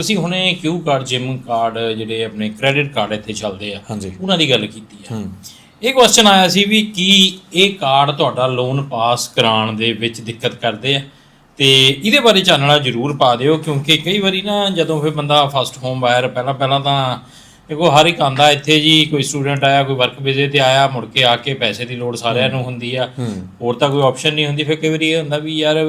ਤੁਸੀਂ ਹੁਣੇ ਕਿਊ card gym card ਜਿਹੜੇ ਆਪਣੇ ਕ੍ਰੈਡਿਟ ਕਾਰਡ ਇੱਥੇ ਚੱਲਦੇ ਆ ਹਾਂਜੀ। ਉਹਨਾਂ ਦੀ ਗੱਲ ਕੀਤੀ ਆ। ਹੂੰ। ਇਹ ਕੁਐਸਚਨ ਆਇਆ ਸੀ ਵੀ ਕੀ ਇਹ ਕਾਰਡ ਤੁਹਾਡਾ ਲੋਨ ਪਾਸ ਕਰਾਉਣ ਦੇ ਵਿੱਚ ਦਿੱਕਤ ਕਰਦੇ ਆ? ਤੇ ਇਹਦੇ ਬਾਰੇ ਚਾਨਣਾ ਜ਼ਰੂਰ ਪਾ ਦਿਓ ਕਿਉਂਕਿ ਕਈ ਵਾਰੀ ਨਾ ਜਦੋਂ ਫਿਰ ਬੰਦਾ ਫਸਟ ਹੋਮ ਬਾਇਰ ਪਹਿਲਾਂ ਪਹਿਲਾਂ ਤਾਂ ਦੇਖੋ ਹਰ ਇੱਕ ਆਂਦਾ ਇੱਥੇ ਜੀ ਕੋਈ ਸਟੂਡੈਂਟ ਆਇਆ ਕੋਈ ਵਰਕ ਵੀਜ਼ੇ ਤੇ ਆਇਆ ਮੁੜ ਕੇ ਆ ਕੇ ਪੈਸੇ ਦੀ ਲੋੜ ਸਾਰਿਆਂ ਨੂੰ ਹੁੰਦੀ ਆ। ਹੋਰ ਤਾਂ ਕੋਈ ਆਪਸ਼ਨ ਨਹੀਂ ਹੁੰਦੀ। ਫਿਰ ਕਈ ਵਾਰੀ ਇਹ ਹੁੰਦਾ ਵੀ ਯਾਰ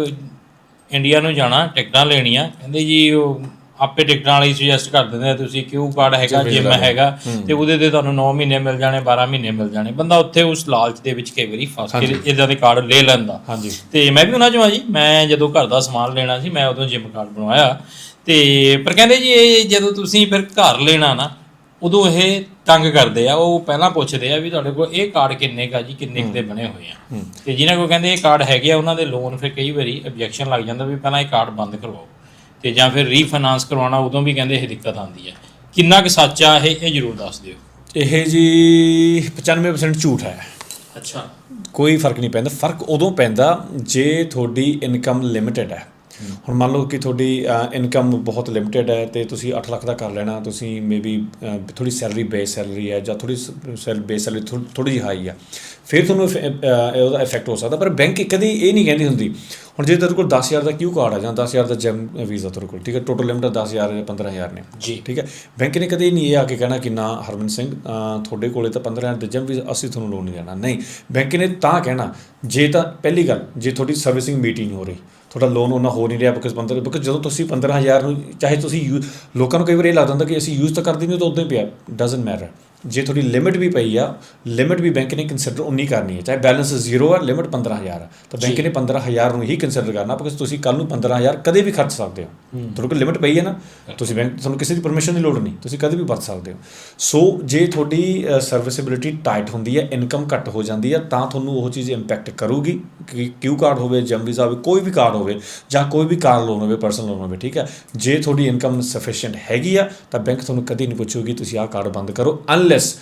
ਇੰਡੀਆ ਨੂੰ ਜਾਣਾ ਟਿਕਟਾਂ ਲੈਣੀਆਂ ਕਹਿੰਦੇ ਜੀ ਉਹ ਆਪੇ ਟਿਕਟਾਂ ਵਾਲੀ ਸੁਜੈਸਟ ਕਰ ਦਿੰਦੇ ਆ ਤੁਸੀਂ ਕਿਊ ਕਾਰਡ ਹੈਗਾ ਜਿਮ ਹੈਗਾ ਤੇ ਉਹਦੇ ਤੇ ਤੁਹਾਨੂੰ 9 ਮਹੀਨੇ ਮਿਲ ਜਾਣੇ 12 ਮਹੀਨੇ ਮਿਲ ਜਾਣੇ। ਬੰਦਾ ਉੱਥੇ ਉਸ ਲਾਲਚ ਦੇ ਵਿੱਚ ਕਈ ਵਾਰੀ ਫਸ ਕੇ ਇਦਾਂ ਦੇ ਕਾਰਡ ਲੈ ਲੈਂਦਾ। ਹਾਂਜੀ। ਤੇ ਮੈਂ ਵੀ ਉਹਨਾਂ ਚੋਂ ਆ ਜੀ ਮੈਂ ਜਦੋਂ ਘਰ ਦਾ ਸਮਾਨ ਲੈਣਾ ਸੀ ਮੈਂ ਉਦੋਂ ਜਿਮ ਕਾਰਡ ਬਣਵਾਇਆ। ਤੇ ਪਰ ਕਹਿੰਦੇ ਜੀ ਇਹ ਜਦੋਂ ਤੁਸੀਂ ਫਿਰ ਘਰ ਲੈਣਾ ਨਾ ਉਦੋਂ ਇਹ ਤੰਗ ਕਰਦੇ ਆ ਉਹ ਪਹਿਲਾਂ ਪੁੱਛਦੇ ਆ ਵੀ ਤੁਹਾਡੇ ਕੋਲ ਇਹ ਕਾਰਡ ਕਿੰਨੇ ਕਾ ਜੀ ਕਿੰਨੇ ਦੇ ਬਣੇ ਹੋਏ ਆ। ਤੇ ਜਿਨ੍ਹਾਂ ਕੋਲ ਕਹਿੰਦੇ ਇਹ ਕਾਰਡ ਹੈਗੇ ਆ ਉਹਨਾਂ ਦੇ ਲੋਨ ਫਿਰ ਕਈ ਵਾਰੀ ਆਬਜੈਕਸ਼ਨ ਲੱਗ ਜਾਂਦਾ ਵੀ ਪਹਿਲਾਂ ਇਹ ਕਾਰਡ ਬੰਦ ਕਰਵਾਓ। ਤੇ ਜਾਂ ਫਿਰ ਰੀਫਾਈਨਾਂਸ ਕਰਵਾਉਣਾ ਉਦੋਂ ਵੀ ਕਹਿੰਦੇ ਇਹ ਦਿੱਕਤ ਆਉਂਦੀ ਹੈ। ਕਿੰਨਾ ਕੁ ਸੱਚ ਆ ਇਹ ਇਹ ਜ਼ਰੂਰ ਦੱਸ ਦਿਓ। ਇਹ ਜੀ 95% ਝੂਠ ਹੈ। ਅੱਛਾ। ਕੋਈ ਫ਼ਰਕ ਨਹੀਂ ਪੈਂਦਾ। ਫ਼ਰਕ ਉਦੋਂ ਪੈਂਦਾ ਜੇ ਤੁਹਾਡੀ ਇਨਕਮ ਲਿਮਿਟਿਡ ਹੈ। ਹੁਣ ਮੰਨ ਲਓ ਕਿ ਤੁਹਾਡੀ ਇਨਕਮ ਬਹੁਤ ਲਿਮਿਟਿਡ ਹੈ ਤੇ ਤੁਸੀਂ 8 ਲੱਖ ਦਾ ਕਰ ਲੈਣਾ ਤੁਸੀਂ ਮੇਬੀ ਥੋੜੀ ਸੈਲਰੀ ਬੇਸ ਸੈਲਰੀ ਹੈ ਜਾਂ ਥੋੜੀ ਸੈਲ ਬੇਸ ਸੈਲਰੀ ਥੋੜੀ ਜਿਹੀ ਹਾਈ ਆ ਫਿਰ ਤੁਹਾਨੂੰ ਉਹਦਾ ਇਫੈਕਟ ਹੋ ਸਕਦਾ ਪਰ ਬੈਂਕ ਕਦੀ ਇਹ ਨਹੀਂ ਕਹਿੰਦੀ ਹੁੰਦੀ ਹੁਣ ਜੇ ਤੁਹਾਡੇ ਕੋਲ 10000 ਦਾ ਕਿਊ ਕਾਰਡ ਆ ਜਾਂ 10000 ਦਾ ਜੈਮ ਵੀਜ਼ਾ ਤੁਹਾਡੇ ਕੋਲ ਠੀਕ ਹੈ ਟੋਟਲ ਲਿਮਟ 10000 ਜਾਂ 15000 ਨੇ ਜੀ। ਠੀਕ ਹੈ। ਬੈਂਕ ਨੇ ਕਦੇ ਨਹੀਂ ਇਹ ਆ ਕੇ ਕਹਿਣਾ ਕਿ ਨਾ ਹਰਮਨ ਸਿੰਘ ਤੁਹਾਡੇ ਕੋਲੇ ਤਾਂ 15000 ਦੇ ਜਮ ਵੀ ਅਸੀਂ ਤੁਹਾਨੂੰ ਲੋਨ ਨਹੀਂ ਦੇਣਾ। ਨਹੀਂ ਬੈਂਕ ਨੇ ਤਾਂ ਕਹਿਣਾ ਜੇ ਤਾਂ ਪਹਿਲੀ ਗੱਲ ਜੇ ਤੁਹਾਡੀ ਸਰਵਿਸਿੰਗ ਮੀਟ ਹੀ ਨਹੀਂ ਹੋ ਰਹੀ ਤੁਹਾਡਾ ਲੋਨ ਉਹਨਾਂ ਹੋ ਨਹੀਂ ਰਿਹਾ ਬਿਕਾਜ਼ 15 ਬਿਕਾਜ਼ ਜਦੋਂ ਤੁਸੀਂ 15000 ਨੂੰ ਚਾਹੇ ਤੁਸੀਂ ਯੂ- ਲੋਕਾਂ ਨੂੰ ਕਈ ਵਾਰ ਇਹ ਲੱਗਦਾ ਹੁੰਦਾ ਕਿ ਅਸੀਂ ਯੂਜ਼ ਤਾਂ ਕਰਦੇ ਨਹੀਂ ਤਾਂ ਉਦਾਂ ਹੀ ਪਿਆ। ਡਸਨਟ ਮੈਟਰ ਜੇ ਤੁਹਾਡੀ ਲਿਮਿਟ ਵੀ ਪਈ ਆ ਲਿਮਿਟ ਵੀ ਬੈਂਕ ਨੇ ਕੰਸੀਡਰ ਉਨੀ ਕਰਨੀ ਹੈ ਚਾਹੇ ਬੈਲੈਂਸ ਜ਼ੀਰੋ ਆ ਲਿਮਿਟ 15000 ਆ। ਤਾਂ ਬੈਂਕ ਨੇ 15000 ਨੂੰ ਹੀ ਕੰਸੀਡਰ ਕਰਨਾ ਬਿਕਾਜ਼ ਤੁਸੀਂ ਕੱਲ ਨੂੰ 15000 ਕਦੇ ਵੀ ਖਰਚ ਸਕਦੇ ਹੋ। ਤੁਹਾਡੇ ਕੋਲ ਲਿਮਿਟ ਪਈ ਹੈ ਨਾ ਤੁਸੀਂ ਬੈਂਕ ਤੁਹਾਨੂੰ ਕਿਸੇ ਦੀ ਪਰਮਿਸ਼ਨ ਦੀ ਲੋੜ ਨਹੀਂ ਤੁਸੀਂ ਕਦੇ ਵੀ ਵਰਤ ਸਕਦੇ ਹੋ। ਸੋ ਜੇ ਤੁਹਾਡੀ ਸਰਵਿਸੇਬਿਲਿਟੀ ਟਾਈਟ ਹੁੰਦੀ ਹੈ ਇਨਕਮ ਘੱਟ ਹੋ ਜਾਂਦੀ ਹੈ ਤਾਂ ਤੁਹਾਨੂੰ ਉਹ ਚੀਜ਼ ਇੰਪੈਕਟ ਕਰੂਗੀ ਕਿ ਕਿਊ ਕਾਰਡ ਹੋਵੇ ਜਮ ਵੀਜ਼ਾ ਹੋਵੇ ਕੋਈ ਵੀ ਕਾਰਡ ਹੋਵੇ ਜਾਂ ਕੋਈ ਵੀ ਕਾਰ ਲੋਨ ਹੋਵੇ ਪਰਸਨਲ ਲੋਨ ਹੋਵੇ ਠੀਕ ਹੈ। ਜੇ ਤੁਹਾਡੀ ਇਨਕਮ ਸਫੀਸ਼ੀਐਂਟ ਹੈਗੀ ਆ ਤਾਂ ਬੈਂਕ ਤੁਹਾਨੂੰ ਕਦੀ ਨਹੀਂ ਪੁੱਛੂਗੀ ਤੁਸੀਂ ਆਹ ਕਾਰਡ ਬੰਦ ਕਰੋ ਅਨਲੈਸ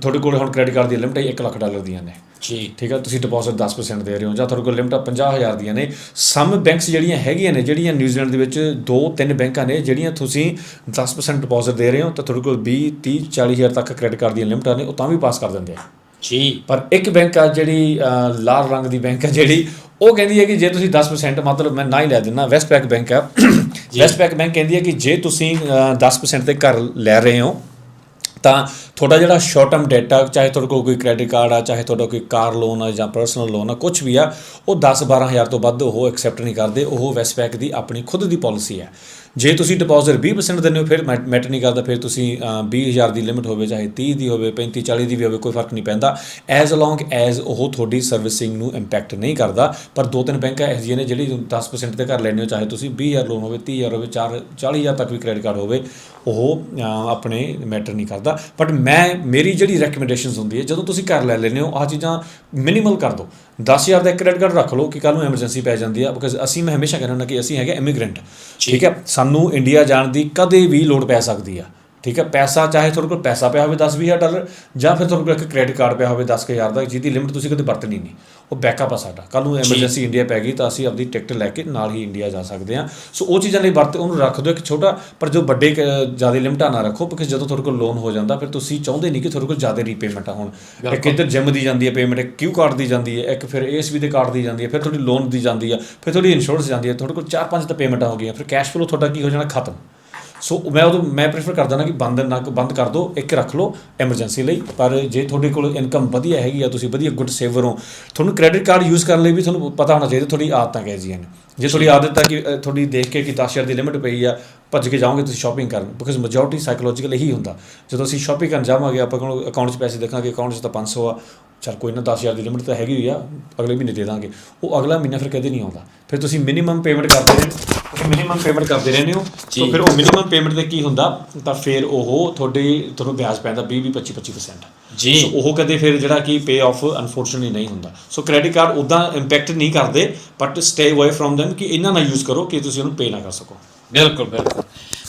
ਤੁਹਾਡੇ ਕੋਲ ਹੁਣ ਕ੍ਰੈਡਿਟ ਕਾਰਡ ਦੀ ਲਿਮਟ 1 ਲੱਖ ਡਾਲਰ ਦੀਆਂ ਨੇ। ਜੀ। ਠੀਕ ਹੈ ਤੁਸੀਂ ਡਿਪੋਜ਼ਿਟ 10% ਦੇ ਰਹੇ ਹੋ ਜਾਂ ਤੁਹਾਡੇ ਕੋਲ ਲਿਮਟ 50000 ਦੀਆਂ ਨੇ। ਸਮ ਬੈਂਕਸ ਜਿਹੜੀਆਂ ਹੈਗੀਆਂ ਨੇ ਜਿਹੜੀਆਂ ਨਿਊਜ਼ੀਲੈਂਡ ਦੇ ਵਿੱਚ ਦੋ ਤਿੰਨ ਬੈਂਕਾਂ ਨੇ ਜਿਹੜੀਆਂ ਤੁਸੀਂ 10% ਡਿਪੋਜ਼ਿਟ ਦੇ ਰਹੇ ਹੋ ਤਾਂ ਤੁਹਾਡੇ ਕੋਲ 20 30 40000 ਤੱਕ ਕ੍ਰੈਡਿਟ ਕਾਰਡ ਦੀਆਂ ਲਿਮਟਾਂ ਨੇ ਉਹ ਤਾਂ ਵੀ ਪਾਸ ਕਰ ਦਿੰਦੇ ਆ। ਜੀ। ਪਰ ਇੱਕ ਬੈਂਕ ਆ ਜਿਹੜੀ ਲਾਲ ਰੰਗ ਦੀ ਬੈਂਕ ਆ ਜਿਹੜੀ ਉਹ ਕਹਿੰਦੀ ਹੈ ਕਿ ਜੇ ਤੁਸੀਂ 10% ਮਤਲਬ ਮੈਂ ਨਾ ਹੀ ਲੈ ਦਿੰਦਾ ਵੈਸਟ ਪੈਕ ਬੈਂਕ ਆ। ਵੈਸਟ ਪੈਕ ਬੈਂਕ ਕਹਿੰਦੀ ਹੈ ਕਿ ਜੇ ਤੁਸੀਂ ਅਹ, 10% ਤੇ ਘਰ ਲੈ ਰਹੇ ਹੋ ਤਾਂ ਤੁਹਾਡਾ ਜਿਹੜਾ ਸ਼ਾਰਟ ਟਰਮ ਡੈਟ ਚਾਹੇ ਤੁਹਾਡੇ ਕੋਲ ਕੋਈ ਕ੍ਰੈਡਿਟ ਕਾਰਡ ਆ, ਚਾਹੇ ਤੁਹਾਡਾ ਕੋਈ ਕਾਰ ਲੋਨ ਆ ਜਾਂ ਪਰਸਨਲ ਲੋਨ ਆ ਕੁਝ ਵੀ ਆ, ਉਹ 10 12000 ਤੋਂ ਵੱਧ ਉਹ ਐਕਸੈਪਟ ਨਹੀਂ ਕਰਦੇ, ਉਹ ਵੈਸਟ ਦੀ ਆਪਣੀ ਖੁਦ ਦੀ ਪਾਲਿਸੀ ਹੈ। ਜੇ ਤੁਸੀਂ ਡਿਪੋਜ਼ਿਟ 20% ਦਿੰਦੇ ਹੋ ਫਿਰ ਮੈਟਰ ਨਹੀਂ ਕਰਦਾ ਫਿਰ ਤੁਸੀਂ ਅਹ, 20000 ਦੀ ਲਿਮਿਟ ਹੋਵੇ ਚਾਹੇ 30 ਦੀ ਹੋਵੇ 35 40 ਦੀ ਵੀ ਹੋਵੇ ਕੋਈ ਫ਼ਰਕ ਨਹੀਂ ਪੈਂਦਾ। ਐਜ਼ ਅਲੋਂਗ ਐਜ਼ ਉਹ ਤੁਹਾਡੀ ਸਰਵਿਸਿੰਗ ਨੂੰ ਇੰਪੈਕਟ ਨਹੀਂ ਕਰਦਾ ਪਰ ਦੋ ਤਿੰਨ ਬੈਂਕਾਂ ਜਿਹੀਆਂ ਨੇ ਜਿਹੜੀ 10% ਤੇ ਘਰ ਲੈਣੇ ਹੋ ਚਾਹੇ ਤੁਸੀਂ 20000 ਲੋਨ ਹੋਵੇ 30000 ਹੋਵੇ 4 40000 ਤੱਕ ਵੀ ਕ੍ਰੈਡਿਟ ਕਾਰਡ ਹੋਵੇ ਉਹ ਆਪਣੇ ਮੈਟਰ ਨਹੀਂ ਕਰਦਾ। ਬਟ ਮੈਂ ਮੇਰੀ ਜਿਹੜੀ ਰეკਮੈਂਡੇਸ਼ਨਸ ਹੁੰਦੀ ਹੈ ਜਦੋਂ ਤੁਸੀਂ ਘਰ ਲੈ ਲੈਂਦੇ ਹੋ ਆਹ ਚੀਜ਼ਾਂ ਮਿਨੀਮਲ ਕਰ ਦਿਓ 10000 ਦਾ ਕ੍ਰੈਡਿਟ ਕਾਰਡ ਰੱਖ ਲਓ ਕਿ ਕੱਲ ਨੂੰ ਐਮਰਜੈਂਸੀ ਪੈ ਜਾਂਦੀ ਆ ਬਿਕਾਜ਼ ਅਸੀਂ ਮੈਂ ਹਮੇਸ਼ਾ ਕਹਿੰਦਾ ਹੁੰਦਾ ਕਿ ਅਸੀਂ ਹੈਗੇ ਇਮੀਗ੍ਰੈਂਟ ਠੀਕ ਹੈ? ਸਾਨੂੰ ਇੰਡੀਆ ਜਾਣ ਦੀ ਕਦੇ ਵੀ ਲੋੜ ਪੈ ਸਕਦੀ ਆ। ਠੀਕ ਹੈ ਪੈਸਾ ਚਾਹੇ ਤੁਹਾਡੇ ਕੋਲ ਪੈਸਾ ਪਿਆ ਹੋਵੇ 10-20000 ਡਾਲਰ ਜਾਂ ਫਿਰ ਤੁਹਾਡੇ ਕੋਲ ਇੱਕ ਕ੍ਰੈਡਿਟ ਕਾਰਡ ਪਿਆ ਹੋਵੇ 10000 ਦਾ ਜਿਹਦੀ ਲਿਮਿਟ ਤੁਸੀਂ ਕਦੇ ਵਰਤਣੀ ਨਹੀਂ। ਉਹ ਬੈਕਅਪ ਆ ਸਾਡਾ। ਕੱਲ ਨੂੰ ਐਮਰਜੈਂਸੀ ਇੰਡੀਆ ਪੈ ਗਈ ਤਾਂ ਅਸੀਂ ਆਪਣੀ ਟਿਕਟ ਲੈ ਕੇ ਨਾਲ ਹੀ ਇੰਡੀਆ ਜਾ ਸਕਦੇ ਹਾਂ। ਸੋ ਉਹ ਚੀਜ਼ਾਂ ਲਈ ਵਰਤ ਉਹਨੂੰ ਰੱਖ ਦਿਓ ਇੱਕ ਛੋਟਾ ਪਰ ਜੋ ਵੱਡੇ ਜ਼ਿਆਦਾ ਲਿਮਟਾਂ ਨਾ ਰੱਖੋ ਬਿਕਾਜ਼ ਜਦੋਂ ਤੁਹਾਡੇ ਕੋਲ ਲੋਨ ਹੋ ਜਾਂਦਾ ਫਿਰ ਤੁਸੀਂ ਚਾਹੁੰਦੇ ਨਹੀਂ ਕਿ ਤੁਹਾਡੇ ਕੋਲ ਜ਼ਿਆਦਾ ਰੀਪੇਮੈਂਟ ਆ ਹੁਣ। ਇੱਕ ਇੱਧਰ ਜਿਮ ਦੀ ਜਾਂਦੀ ਹੈ ਪੇਮੈਂਟ ਇੱਕ ਕਿਊ ਕਾਰਡ ਦੀ ਜਾਂਦੀ ਹੈ ਇੱਕ ਫਿਰ ਏਐਸਬੀ ਦੇ ਕਾਰਡ ਦੀ ਜਾਂਦੀ ਹੈ ਫਿਰ ਤੁਹਾਡੀ ਲੋਨ ਦੀ ਜਾਂਦੀ ਹੈ ਫਿਰ ਤੁਹਾਡੀ ਇੰਸ਼ੋਰੈਂਸ ਜਾਂਦੀ ਹੈ ਤੁਹਾਡੇ ਕੋਲ 4-5 ਤਾਂ ਪੇਮੈਂਟਾਂ ਹੋ ਗਈਆਂ ਫਿਰ ਕੈਸ਼ ਫਲੋ ਤੁਹਾਡਾ ਕੀ ਹੋ ਜਾਣਾ? ਖਤਮ। ਸੋ ਮੈਂ ਉਦੋਂ, ਮੈਂ ਪ੍ਰੈਫਰ ਕਰਦਾ ਨਾ ਕਿ ਬੰਦ ਨਾ, ਬੰਦ ਕਰ ਦਿਓ ਇੱਕ ਰੱਖ ਲਓ ਐਮਰਜੈਂਸੀ ਲਈ। ਪਰ ਜੇ ਤੁਹਾਡੇ ਕੋਲ ਇਨਕਮ ਵਧੀਆ ਹੈਗੀ ਆ, ਤੁਸੀਂ ਵਧੀਆ ਗੁੱਡ ਸੇਵਰ ਹੋ, ਤੁਹਾਨੂੰ ਕ੍ਰੈਡਿਟ ਕਾਰਡ ਯੂਜ਼ ਕਰਨ ਲਈ ਵੀ ਤੁਹਾਨੂੰ ਪਤਾ ਹੋਣਾ ਚਾਹੀਦਾ, ਤੁਹਾਡੀ ਆਦਤਾਂ ਕਿਹੋ ਜਿਹੀਆਂ ਨੇ। ਜੇ ਤੁਹਾਡੀ ਆਦਤ ਹੈ ਕਿ ਤੁਹਾਡੀ ਦੇਖ ਕੇ ਕਿ 10000 ਦੀ ਲਿਮਿਟ ਪਈ ਆ, ਭੱਜ ਕੇ ਜਾਓਗੇ ਤੁਸੀਂ ਸ਼ਾਪਿੰਗ ਕਰਨ ਬਿਕਾਜ਼ ਮੈਜੋਰਟੀ ਸਾਈਕੋਲੋਜੀਕਲ ਹੀ ਹੁੰਦਾ। ਜਦੋਂ ਅਸੀਂ ਸ਼ਾਪਿੰਗ ਕਰਨ ਜਾਵਾਂਗੇ, ਆਪਾਂ ਕੋਲ ਅਕਾਊਂਟ 'ਚ ਪੈਸੇ ਦੇਖਾਂਗੇ ਅਕਾਊਂਟ 'ਚ ਤਾਂ 500 ਆ, ਚਲ ਕੋਈ ਨਾ 10000 ਦੀ ਲਿਮਿਟ ਤਾਂ ਹੈਗੀ ਹੋਈ ਆ, ਅਗਲੇ ਮਹੀਨੇ ਦੇ ਦਾਂਗੇ। ਉਹ ਅਗਲਾ ਮਹੀਨਾ ਫਿਰ ਕਦੇ ਨਹੀਂ ਆਉਂਦਾ। ਫਿਰ ਤੁਸੀਂ ਮਿਨੀਮਮ ਪੇਮੈਂਟ ਕਰਦੇ ਰਹਿੰਦੇ ਮਿਨੀਮਮ ਪੇਮੈਂਟ ਕਰਦੇ ਰਹਿੰਦੇ ਹੋ? ਸੋ ਫਿਰ ਉਹ ਮਿਨੀਮਮ ਪੇਮੈਂਟ ਤੇ ਕੀ ਹੁੰਦਾ? ਤਾਂ ਫਿਰ ਉਹ ਤੁਹਾਡੇ ਤੁਹਾਨੂੰ ਵਿਆਜ ਪੈਂਦਾ 20 20 25 25% ਜੀ। ਸੋ ਉਹ ਕਦੇ ਫਿਰ ਜਿਹੜਾ ਕਿ ਪੇ ਆਫ ਅਨਫੋਰਚੂਨਟਲੀ ਨਹੀਂ ਹੁੰਦਾ। ਸੋ ਕ੍ਰੈਡਿਟ ਕਾਰਡ ਉਦਾਂ ਇੰਪੈਕਟ ਨਹੀਂ ਕਰਦੇ but stay away from them ਕਿ ਇਹਨਾਂ ਨਾ ਯੂਜ਼ ਕਰੋ ਕਿ ਤੁਸੀਂ ਉਹਨੂੰ ਪੇ ਨਾ ਕਰ ਸਕੋ। ਬਿਲਕੁਲ ਬਿਲਕੁਲ।